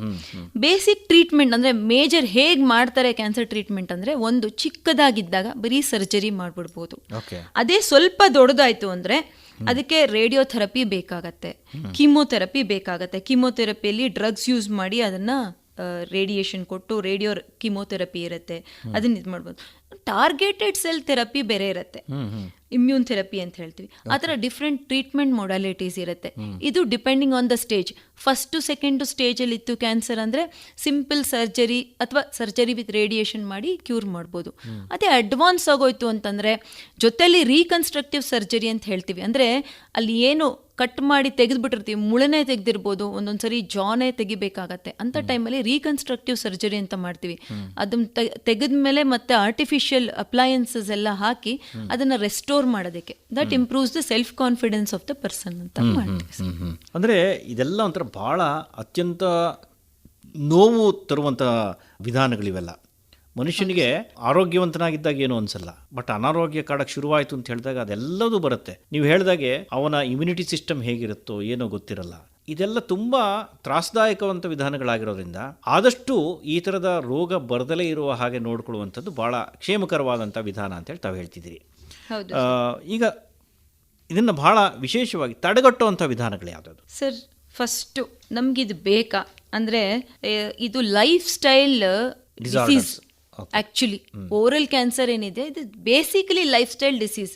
ಬೇಸಿಕ್ ಟ್ರೀಟ್ಮೆಂಟ್ ಅಂದರೆ ಮೇಜರ್ ಹೇಗೆ ಮಾಡ್ತಾರೆ ಕ್ಯಾನ್ಸರ್ ಟ್ರೀಟ್ಮೆಂಟ್ ಅಂದರೆ ಒಂದು ಚಿಕ್ಕದಾಗಿದ್ದಾಗ ಬರೀ ಸರ್ಜರಿ ಮಾಡಿಬಿಡ್ಬೋದು. ಅದೇ ಸ್ವಲ್ಪ ದೊಡ್ಡದಾಯಿತು ಅಂದರೆ ಅದಕ್ಕೆ ರೇಡಿಯೋಥೆರಪಿ ಬೇಕಾಗತ್ತೆ. ಕೀಮೋಥೆರಪಿ ಬೇಕಾಗತ್ತೆ. ಕೀಮೋಥೆರಪಿಯಲ್ಲಿ ಡ್ರಗ್ಸ್ ಯೂಸ್ ಮಾಡಿ ಅದನ್ನು ರೇಡಿಯೇಷನ್ ಕೊಟ್ಟು ರೇಡಿಯೋ ಕಿಮೋಥೆರಪಿ ಇರುತ್ತೆ. ಅದನ್ನ ಇದು ಮಾಡ್ಬೋದು ಟಾರ್ಗೆಟೆಡ್ ಸೆಲ್ ಥೆರಪಿ ಬೇರೆ ಇರುತ್ತೆ. ಇಮ್ಯೂನ್ ಥೆರಪಿ ಅಂತ ಹೇಳ್ತೀವಿ. ಆ ಥರ ಡಿಫ್ರೆಂಟ್ ಟ್ರೀಟ್ಮೆಂಟ್ ಮೊಡಾಲಿಟೀಸ್ ಇರುತ್ತೆ. ಇದು depending on the stage first second ಸ್ಟೇಜಲ್ಲಿ ಇತ್ತು ಕ್ಯಾನ್ಸರ್ ಅಂದರೆ ಸಿಂಪಲ್ ಸರ್ಜರಿ ಅಥವಾ ಸರ್ಜರಿ ವಿತ್ ರೇಡಿಯೇಷನ್ ಮಾಡಿ ಕ್ಯೂರ್ ಮಾಡ್ಬೋದು. ಅದೇ ಅಡ್ವಾನ್ಸ್ ಆಗೋಯ್ತು ಅಂತಂದರೆ ಜೊತೆಲಿ ರೀಕನ್ಸ್ಟ್ರಕ್ಟಿವ್ ಸರ್ಜರಿ ಅಂತ ಹೇಳ್ತೀವಿ. ಅಂದರೆ ಅಲ್ಲಿ ಏನು ಕಟ್ ಮಾಡಿ ತೆಗೆದುಬಿಟ್ಟಿರ್ತೀವಿ. ಮುಳನೇ ತೆಗೆದಿರ್ಬೋದು. ಒಂದೊಂದು ಸರಿ ಜಾನೇ ತೆಗಿಬೇಕಾಗತ್ತೆ. ಅಂಥ ಟೈಮಲ್ಲಿ ರೀಕನ್ಸ್ಟ್ರಕ್ಟಿವ್ ಸರ್ಜರಿ ಅಂತ ಮಾಡ್ತೀವಿ. ಅದನ್ನ ತೆಗೆದ ಮೇಲೆ ಮತ್ತೆ ಆರ್ಟಿಫಿಷಿಯಲ್ ಅಪ್ಲಯನ್ಸಸ್ ಎಲ್ಲ ಹಾಕಿ ಅದನ್ನು ರೆಸ್ಟೋರ್ ಮಾಡೋದಕ್ಕೆ. That improves the self confidence of the person ಅಂತ ಮಾಡ್ತೀವಿ. sir. ಅಂದರೆ ಇದೆಲ್ಲ ಒಂಥರ ಭಾಳ ಅತ್ಯಂತ ನೋವು ತರುವಂಥ ವಿಧಾನಗಳಿವೆಲ್ಲ. ಮನುಷ್ಯನಿಗೆ ಆರೋಗ್ಯವಂತನಾಗಿದ್ದಾಗ ಏನು ಅನ್ಸಲ್ಲ. ಬಟ್ ಅನಾರೋಗ್ಯ ಕಾಡಕ್ಕೆ ಶುರುವಾಯಿತು ಅಂತ ಹೇಳಿದಾಗ ಅದೆಲ್ಲದೂ ಬರುತ್ತೆ. ನೀವು ಹೇಳಿದಾಗೆ ಅವನ ಇಮ್ಯುನಿಟಿ ಸಿಸ್ಟಮ್ ಹೇಗಿರುತ್ತೋ ಏನೋ ಗೊತ್ತಿರಲ್ಲ. ಇದೆಲ್ಲ ತುಂಬ ತ್ರಾಸದಾಯಕವಂತ ವಿಧಾನಗಳಾಗಿರೋದ್ರಿಂದ ಆದಷ್ಟು ಈ ಥರದ ರೋಗ ಬರದಲೇ ಇರುವ ಹಾಗೆ ನೋಡ್ಕೊಳ್ಳುವಂಥದ್ದು ಭಾಳ ಕ್ಷೇಮಕರವಾದಂಥ ವಿಧಾನ ಅಂತೇಳಿ ತಾವು ಹೇಳ್ತಿದ್ದೀರಿ. ಈಗ ಇದನ್ನು ಭಾಳ ವಿಶೇಷವಾಗಿ ತಡೆಗಟ್ಟುವಂಥ ವಿಧಾನಗಳು ಯಾವುದಾದ್ರು ಸರ್ ಫಸ್ಟು ನಮಗಿದು ಬೇಕಾ? ಅಂದರೆ ಇದು lifestyle disease actually oral cancer ಏನಿದೆ ಇದು ಬೇಸಿಕಲಿ ಲೈಫ್ ಸ್ಟೈಲ್ ಡಿಸೀಸ್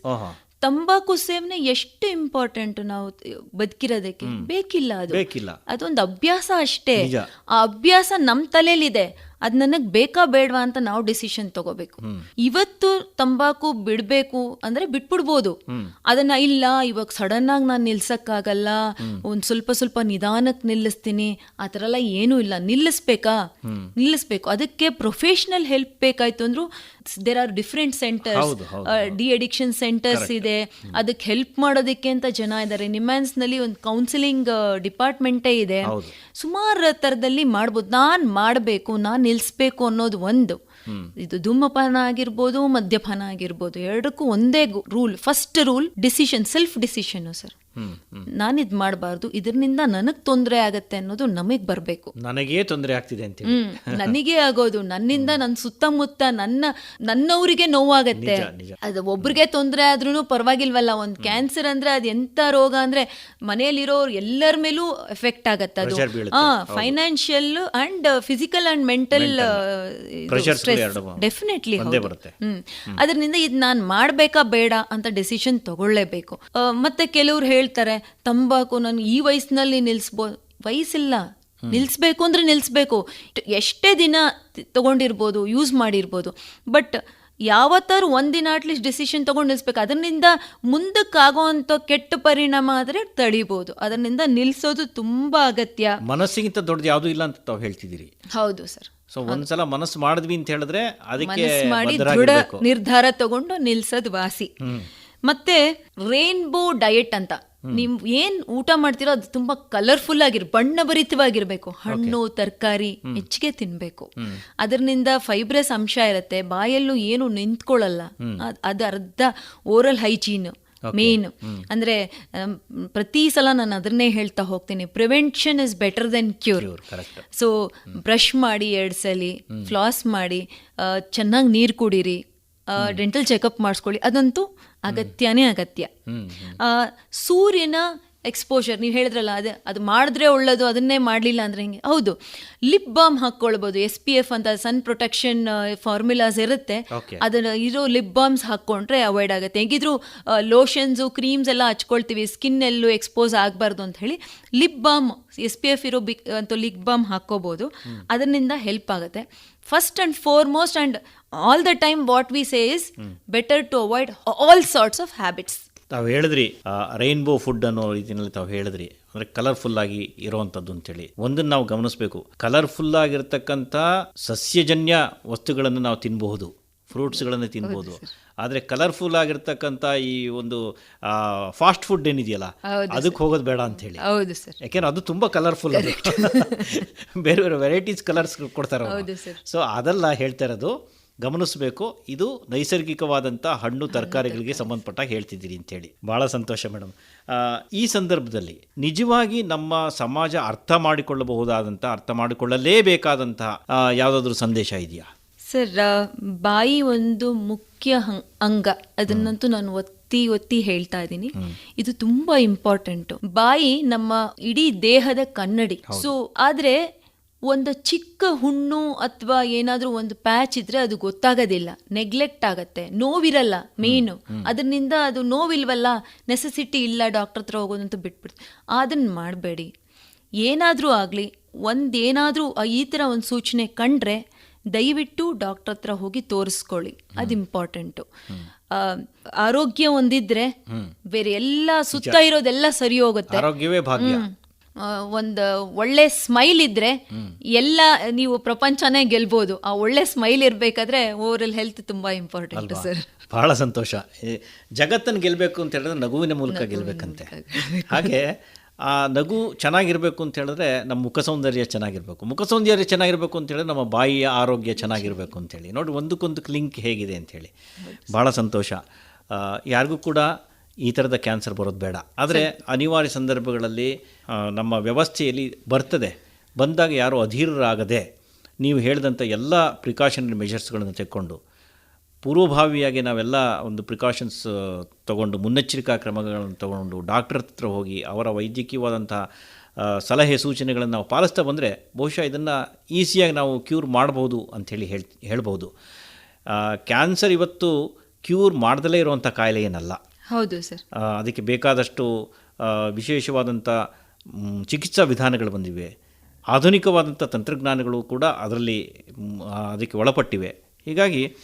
ತಂಬಾಕು ಸೇವನೆ ಎಷ್ಟು ಇಂಪಾರ್ಟೆಂಟ್ ನಾವು ಬದುಕಿರೋದಕ್ಕೆ? ಬೇಕಿಲ್ಲ ಅದು. ಬೇಕಿಲ್ಲ. ಅದೊಂದು ಅಭ್ಯಾಸ ಅಷ್ಟೇ. ಆ ಅಭ್ಯಾಸ ನಮ್ಮ ತಲೆಯಲ್ಲಿದೆ ಅದ್ ನನಗೆ ಬೇಕಾ ಬೇಡವಾ ಅಂತ ನಾವು ಡಿಸಿಷನ್ ತಗೋಬೇಕು. ಇವತ್ತು ತಂಬಾಕು ಬಿಡ್ಬೇಕು ಅಂದ್ರೆ ಬಿಟ್ಬಿಡ್ಬೋದು. ಅದನ್ನ ಇಲ್ಲ ಇವಾಗ ಸಡನ್ ಆಗಿ ನಾನು ನಿಲ್ಸಕ್ಕಾಗಲ್ಲ ಒಂದ್ ಸ್ವಲ್ಪ ಸ್ವಲ್ಪ ನಿಧಾನಕ್ಕೆ ನಿಲ್ಲಿಸ್ತೀನಿ ಆ ಥರ ಎಲ್ಲ ಏನೂ ಇಲ್ಲ. ನಿಲ್ಲಿಸ್ಬೇಕಾ? ನಿಲ್ಲಿಸ್ಬೇಕು. ಅದಕ್ಕೆ ಪ್ರೊಫೆಷನಲ್ ಹೆಲ್ಪ್ ಬೇಕಾಯ್ತು ಅಂದ್ರು there are different centres de addiction centres ಇದೆ. ಅದಕ್ಕೆ ಹೆಲ್ಪ್ ಮಾಡೋದಕ್ಕೆ ಅಂತ ಜನ ಇದ್ದಾರೆ ನಿಮ್ಯಾನ್ಸ್ನಲ್ಲಿ ಒಂದು ಕೌನ್ಸಿಲಿಂಗ್ ಡಿಪಾರ್ಟ್ಮೆಂಟೇ ಇದೆ. ಸುಮಾರು ಥರದಲ್ಲಿ ಮಾಡ್ಬೋದು. ನಾನು ಮಾಡಬೇಕು ನಾನು ನಿಲ್ಲಿಸ್ಬೇಕು ಅನ್ನೋದು ಒಂದು. ಇದು ಧೂಮಪಾನ ಆಗಿರ್ಬೋದು ಮದ್ಯಪಾನ ಆಗಿರ್ಬೋದು ಎರಡಕ್ಕೂ ಒಂದೇ rule first rule decision self decision sir. ನಾನು ಇದು ಮಾಡಬಾರ್ದು ಇದರಿಂದ ನನಗೆ ತೊಂದರೆ ಆಗತ್ತೆ ಅನ್ನೋದು ನಮಗೆ ಬರಬೇಕು. ನನಗೇ ತೊಂದರೆ ಆಗ್ತಿದೆ ಅಂತ ನನಗೆ ಆಗೋದು ನನ್ನಿಂದ ನನ್ನ ಸುತ್ತಮುತ್ತ ನನ್ನ ನನ್ನವರಿಗೆ ನೋವಾಗತ್ತೆ. ಅದು ಒಬ್ರಿಗೆ ತೊಂದರೆ ಆದ್ರೂ ಪರವಾಗಿಲ್ವಲ್ಲ ಒಂದು ಕ್ಯಾನ್ಸರ್ ಅಂದ್ರೆ ಅದು ಎಂತ ರೋಗ ಅಂದ್ರೆ ಮನೆಯಲ್ಲಿರೋರು ಎಲ್ಲರ ಮೇಲೂ ಎಫೆಕ್ಟ್ ಆಗತ್ತೆ ಅದು. ಹಾ financial and physical and mental stress definitely. Hmm. ಅದರಿಂದ ಇದು ನಾನು ಮಾಡಬೇಕಾ ಬೇಡ ಅಂತ ಡೆಸಿಷನ್ ತಗೊಳ್ಳೇಬೇಕು. ಮತ್ತೆ ಕೆಲವ್ರು ಹೇಳ್ತಾರೆ ತಂಬಾಕು ನಾನು ಈ ವಯಸ್ಸಿನಲ್ಲಿ ನಿಲ್ಲಿಸ್ಬೋ ವಯಸ್ಸಿಲ್ಲ. ನಿಲ್ಲಿಸ್ಬೇಕು ಅಂದ್ರೆ ನಿಲ್ಲಿಸ್ಬೇಕು ಎಷ್ಟೇ ದಿನ ತಗೊಂಡಿರ್ಬೋದು ಯೂಸ್ ಮಾಡಿರ್ಬೋದು. ಬಟ್ ಯಾವತ್ತಾರು ಒಂದಿನ ಅಟ್ಲೀಸ್ಟ್ ಡಿಸಿಷನ್ ತಗೊಂಡು ನಿಲ್ಲಿಸ್ಬೇಕು ಅದರಿಂದ ಮುಂದಕ್ಕಾಗೋವಂಥ ಕೆಟ್ಟ ಪರಿಣಾಮ ಆದರೆ ತಡಿಬೋದು. ಅದರಿಂದ ನಿಲ್ಲಿಸೋದು ತುಂಬಾ ಅಗತ್ಯ. ಮನಸ್ಸಿಗಿಂತ ದೊಡ್ಡದು ಯಾವುದೂ ಇಲ್ಲ ಅಂತ ತಾವು ಹೇಳ್ತಿದ್ದೀರಿ. ಹೌದು ಸರ್. ಸೊ ಒಂದ್ಸಲ ಮನಸ್ಸು ಮಾಡಿದ್ವಿ ಅಂತ ಹೇಳಿದ್ರೆ ಅದಕ್ಕೆ ಮಾಡಿ ದೃಢ ನಿರ್ಧಾರ ತಗೊಂಡು ನಿಲ್ಸೋದು ವಾಸಿ. ಮತ್ತೆ ರೇನ್ಬೋ ಡಯಟ್ ಅಂತ. ನೀವು ಏನ್ ಊಟ ಮಾಡ್ತೀರೋ ಅದು ತುಂಬಾ ಕಲರ್ಫುಲ್ ಆಗಿರ್ ಬಣ್ಣಭರಿತವಾಗಿರ್ಬೇಕು. ಹಣ್ಣು ತರಕಾರಿ ಹೆಚ್ಚಿಗೆ ತಿನ್ಬೇಕು. ಅದರಿಂದ ಫೈಬ್ರಸ್ ಅಂಶ ಇರುತ್ತೆ ಬಾಯಲ್ಲೂ ಏನು ನಿಂತ್ಕೊಳ್ಳಲ್ಲ ಅದ್- ಅರ್ಧ ಓರಲ್ ಹೈಜೀನ್ ಮೇನ್ ಅಂದ್ರೆ ಪ್ರತಿ ಸಲ ನಾನು ಅದನ್ನೇ ಹೇಳ್ತಾ ಹೋಗ್ತೀನಿ. Prevention is better than cure so brush ಮಾಡಿ ಎರಡು ಸಲ ಫ್ಲಾಸ್ ಮಾಡಿ ಚೆನ್ನಾಗಿ ನೀರು ಕುಡೀರಿ ಡೆಂಟಲ್ ಚೆಕಪ್ ಮಾಡಿಸ್ಕೊಳ್ಳಿ. ಅದಂತೂ ಅಗತ್ಯನೇ ಅಗತ್ಯ. ಸೂರ್ಯನ ಎಕ್ಸ್ಪೋಜರ್ ನೀವು ಹೇಳಿದ್ರಲ್ಲ ಅದೇ ಅದು ಮಾಡಿದ್ರೆ ಒಳ್ಳೇದು ಅದನ್ನೇ ಮಾಡಲಿಲ್ಲ ಅಂದ್ರೆ ಹಿಂಗೆ? ಹೌದು. ಲಿಪ್ ಬಾಮ್ ಹಾಕ್ಕೊಳ್ಬೋದು ಎಸ್ ಪಿ ಎಫ್ ಅಂತ ಸನ್ ಪ್ರೊಟೆಕ್ಷನ್ ಫಾರ್ಮುಲಾಸ್ ಇರುತ್ತೆ. ಅದನ್ನು ಇರೋ ಲಿಪ್ ಬಾಮ್ಸ್ ಹಾಕ್ಕೊಂಡ್ರೆ ಅವಾಯ್ಡ್ ಆಗುತ್ತೆ. ಹೇಗಿದ್ರು ಲೋಷನ್ಸು ಕ್ರೀಮ್ಸ್ ಎಲ್ಲ ಹಚ್ಕೊಳ್ತೀವಿ ಸ್ಕಿನ್ ಎಲ್ಲೂ ಎಕ್ಸ್ಪೋಸ್ ಆಗಬಾರ್ದು ಅಂತ ಹೇಳಿ lip balm S P F ಇರೋ ಬಿಕ್ ಅಂತ ಲಿಪ್ ಬಾಮ್ ಹಾಕ್ಕೋಬೋದು. ಅದರಿಂದ ಹೆಲ್ಪ್ ಆಗುತ್ತೆ. First and foremost and all the time what we say is better to avoid all sorts of habits ತಾವು ಹೇಳಿದ್ರಿ ರೈನ್ಬೋ ಫುಡ್ ಅನ್ನೋ ರೀತಿಯಲ್ಲಿ ತಾವು ಹೇಳಿದ್ರಿ. ಅಂದ್ರೆ ಕಲರ್ಫುಲ್ ಆಗಿ ಇರುವಂಥದ್ದು ಅಂತೇಳಿ. ಒಂದನ್ನು ನಾವು ಗಮನಿಸಬೇಕು. ಕಲರ್ಫುಲ್ ಆಗಿರ್ತಕ್ಕಂಥ ಸಸ್ಯಜನ್ಯ ವಸ್ತುಗಳನ್ನು ನಾವು ತಿನ್ನಬಹುದು ಫ್ರೂಟ್ಸ್ಗಳನ್ನು ತಿನ್ಬೋದು ಆದರೆ ಕಲರ್ಫುಲ್ ಆಗಿರ್ತಕ್ಕಂಥ ಈ ಒಂದು ಫಾಸ್ಟ್ ಫುಡ್ ಏನಿದೆಯಲ್ಲ ಅದಕ್ಕೆ ಹೋಗೋದು ಬೇಡ ಅಂತ ಹೇಳಿ ಹೌದು ಸರ್. ಯಾಕೆಂದ್ರೆ ಅದು ತುಂಬ ಕಲರ್ಫುಲ್ [LAUGHS] ಬೇರೆ ಬೇರೆ ವೆರೈಟೀಸ್ ಕಲರ್ಸ್ ಕೊಡ್ತಾರೆ ಸೊ ಅದೆಲ್ಲ ಹೇಳ್ತಾ ಇರೋದು ಗಮನಿಸಬೇಕು ಇದು ನೈಸರ್ಗಿಕವಾದಂಥ ಹಣ್ಣು ತರಕಾರಿಗಳಿಗೆ ಸಂಬಂಧಪಟ್ಟಾಗ ಹೇಳ್ತಿದ್ದೀರಿ ಅಂತೇಳಿ. ಭಾಳ ಸಂತೋಷ ಮೇಡಮ್. ಈ ಸಂದರ್ಭದಲ್ಲಿ ನಿಜವಾಗಿ ನಮ್ಮ ಸಮಾಜ ಅರ್ಥ ಮಾಡಿಕೊಳ್ಳಬಹುದಾದಂಥ ಅರ್ಥ ಮಾಡಿಕೊಳ್ಳಲೇಬೇಕಾದಂತಹ ಯಾವುದಾದ್ರೂ ಸಂದೇಶ ಇದೆಯಾ? ಸರ್ ಬಾಯಿ ಒಂದು ಮುಖ್ಯ ಅಂಗ. ಅದನ್ನಂತೂ ನಾನು ಒತ್ತಿ ಒತ್ತಿ ಹೇಳ್ತಾ ಇದ್ದೀನಿ. ಇದು ತುಂಬಾ ಇಂಪಾರ್ಟೆಂಟ್ ಬಾಯಿ ನಮ್ಮ ಇಡೀ ದೇಹದ ಕನ್ನಡಿ. ಸೊ ಆದ್ರೆ ಒಂದು ಚಿಕ್ಕ ಹುಣ್ಣು ಅಥವಾ ಏನಾದರೂ ಒಂದು ಪ್ಯಾಚ್ ಇದ್ರೆ ಅದು ಗೊತ್ತಾಗೋದಿಲ್ಲ. ನೆಗ್ಲೆಕ್ಟ್ ಆಗತ್ತೆ. ನೋವಿರಲ್ಲ ಮೇನು ಅದರಿಂದ ಅದು ನೋವಿಲ್ವಲ್ಲ ನೆಸೆಸಿಟಿ ಇಲ್ಲ ಡಾಕ್ಟರ್ ಹತ್ರ ಹೋಗೋದಂತ ಬಿಟ್ಬಿಡ್ತು. ಅದನ್ನು ಮಾಡಬೇಡಿ. ಏನಾದರೂ ಆಗಲಿ ಒಂದೇನಾದರೂ ಈ ಥರ ಒಂದು ಸೂಚನೆ ಕಂಡ್ರೆ ದಯವಿಟ್ಟು ಡಾಕ್ಟರ್ ಹತ್ರ ಹೋಗಿ ತೋರಿಸ್ಕೊಳ್ಳಿ. ಅದು ಇಂಪಾರ್ಟೆಂಟು ಆರೋಗ್ಯ ಒಂದಿದ್ರೆ ಬೇರೆ ಎಲ್ಲ ಸುತ್ತ ಇರೋದೆಲ್ಲ ಸರಿ ಹೋಗುತ್ತೆ. ಆರೋಗ್ಯವೇ ಭಾಗ್ಯ. ಒಂದು ಒಳ್ಳೆ ಸ್ಮೈಲ್ ಇದ್ರೆ ಎಲ್ಲ ನೀವು ಪ್ರಪಂಚನೇ ಗೆಲ್ಬೋದು. ಆ ಒಳ್ಳೆ ಸ್ಮೈಲ್ ಇರಬೇಕಾದ್ರೆ ಓವರಲ್ ಹೆಲ್ತ್ ತುಂಬಾ ಇಂಪಾರ್ಟೆಂಟ್ ಸರ್ ಬಹಳ ಸಂತೋಷ. ಜಗತ್ತನ್ನು ಗೆಲ್ಲಬೇಕು ಅಂತ ಹೇಳಿದ್ರೆ ನಗುವಿನ ಮೂಲಕ ಗೆಲ್ಲಬೇಕಂತೆ ಹಾಗೆ ಆ ನಗು ಚೆನ್ನಾಗಿರಬೇಕು ಅಂತ ಹೇಳಿದ್ರೆ ನಮ್ಮ ಮುಖ ಸೌಂದರ್ಯ ಚೆನ್ನಾಗಿರಬೇಕು. ಮುಖ ಸೌಂದರ್ಯ ಚೆನ್ನಾಗಿರಬೇಕು ಅಂತ ಹೇಳಿದ್ರೆ ನಮ್ಮ ಬಾಯಿಯ ಆರೋಗ್ಯ ಚೆನ್ನಾಗಿರಬೇಕು ಅಂತೇಳಿ ನೋಡಿ ಒಂದಕ್ಕೊಂದು ಲಿಂಕ್ ಹೇಗಿದೆ ಅಂಥೇಳಿ ಭಾಳ ಸಂತೋಷ. ಯಾರಿಗೂ ಕೂಡ ಈ ಥರದ ಕ್ಯಾನ್ಸರ್ ಬರೋದು ಬೇಡ. ಆದರೆ ಅನಿವಾರ್ಯ ಸಂದರ್ಭಗಳಲ್ಲಿ ನಮ್ಮ ವ್ಯವಸ್ಥೆಯಲ್ಲಿ ಬರ್ತದೆ. ಬಂದಾಗ ಯಾರೂ ಅಧೀರರಾಗದೆ ನೀವು ಹೇಳಿದಂಥ ಎಲ್ಲ ಪ್ರಿಕಾಷನರಿ ಮೆಷರ್ಸ್ಗಳನ್ನು ತೆಕ್ಕೊಂಡು ಪೂರ್ವಭಾವಿಯಾಗಿ ನಾವೆಲ್ಲ ಒಂದು ಪ್ರಿಕಾಷನ್ಸ್ ತಗೊಂಡು ಮುನ್ನೆಚ್ಚರಿಕಾ ಕ್ರಮಗಳನ್ನು ತಗೊಂಡು ಡಾಕ್ಟರ್ ಹತ್ರ ಹೋಗಿ ಅವರ ವೈದ್ಯಕೀಯವಾದಂಥ ಸಲಹೆ ಸೂಚನೆಗಳನ್ನು ನಾವು ಪಾಲಿಸ್ತಾ ಬಂದರೆ ಬಹುಶಃ ಇದನ್ನು ಈಸಿಯಾಗಿ ನಾವು ಕ್ಯೂರ್ ಮಾಡ್ಬೋದು ಅಂಥೇಳಿ ಹೇಳ್ ಹೇಳ್ಬೋದು. ಕ್ಯಾನ್ಸರ್ ಇವತ್ತು ಕ್ಯೂರ್ ಮಾಡ್ದಲೇ ಇರುವಂಥ ಕಾಯಿಲೆ ಏನಲ್ಲ. ಹೌದು ಸರ್. ಅದಕ್ಕೆ ಬೇಕಾದಷ್ಟು ವಿಶೇಷವಾದಂಥ ಚಿಕಿತ್ಸಾ ವಿಧಾನಗಳು ಬಂದಿವೆ. ಆಧುನಿಕವಾದಂಥ ತಂತ್ರಜ್ಞಾನಗಳು ಕೂಡ ಅದರಲ್ಲಿ ಅದಕ್ಕೆ ಒಳಪಟ್ಟಿವೆ. ಹೀಗಾಗಿ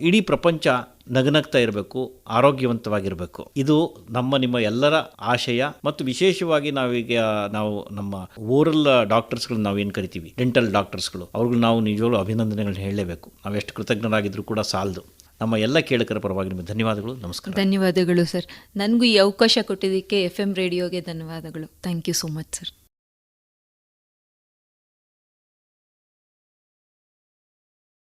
ಇಡೀ ಪ್ರಪಂಚ ನಗನಗ್ತಾ ಇರಬೇಕು, ಆರೋಗ್ಯವಂತವಾಗಿರಬೇಕು. ಇದು ನಮ್ಮ, ನಿಮ್ಮ ಎಲ್ಲರ ಆಶಯ ಮತ್ತು ವಿಶೇಷವಾಗಿ ನಾವೀಗ, ನಾವು ನಮ್ಮ ಓರಲ್ ಡಾಕ್ಟರ್ಸ್ಗಳು ಏನು ಕರಿತೀವಿ? ಡೆಂಟಲ್ ಡಾಕ್ಟರ್ಸ್ಗಳು. ಅವ್ರಿಗೆ ನಾವು ನಿಜವಾಗ್ಲೂ ಅಭಿನಂದನೆಗಳನ್ನ ಹೇಳಲೇಬೇಕು. ನಾವೆಷ್ಟು ಕೃತಜ್ಞರಾಗಿದ್ದರೂ ಕೂಡ ಸಾಲದು. ನಮ್ಮ ಎಲ್ಲ ಕೇಳಕರ ಪರವಾಗಿ ನಿಮಗೆ ಧನ್ಯವಾದಗಳು, ನಮಸ್ಕಾರ. ಧನ್ಯವಾದಗಳು ಸರ್. ನನಗೂ ಈ ಅವಕಾಶ ಕೊಟ್ಟಿದ್ದಕ್ಕೆ ಎಫ್ ಎಂ ರೇಡಿಯೋಗೆ ಧನ್ಯವಾದಗಳು. Thank you so much sir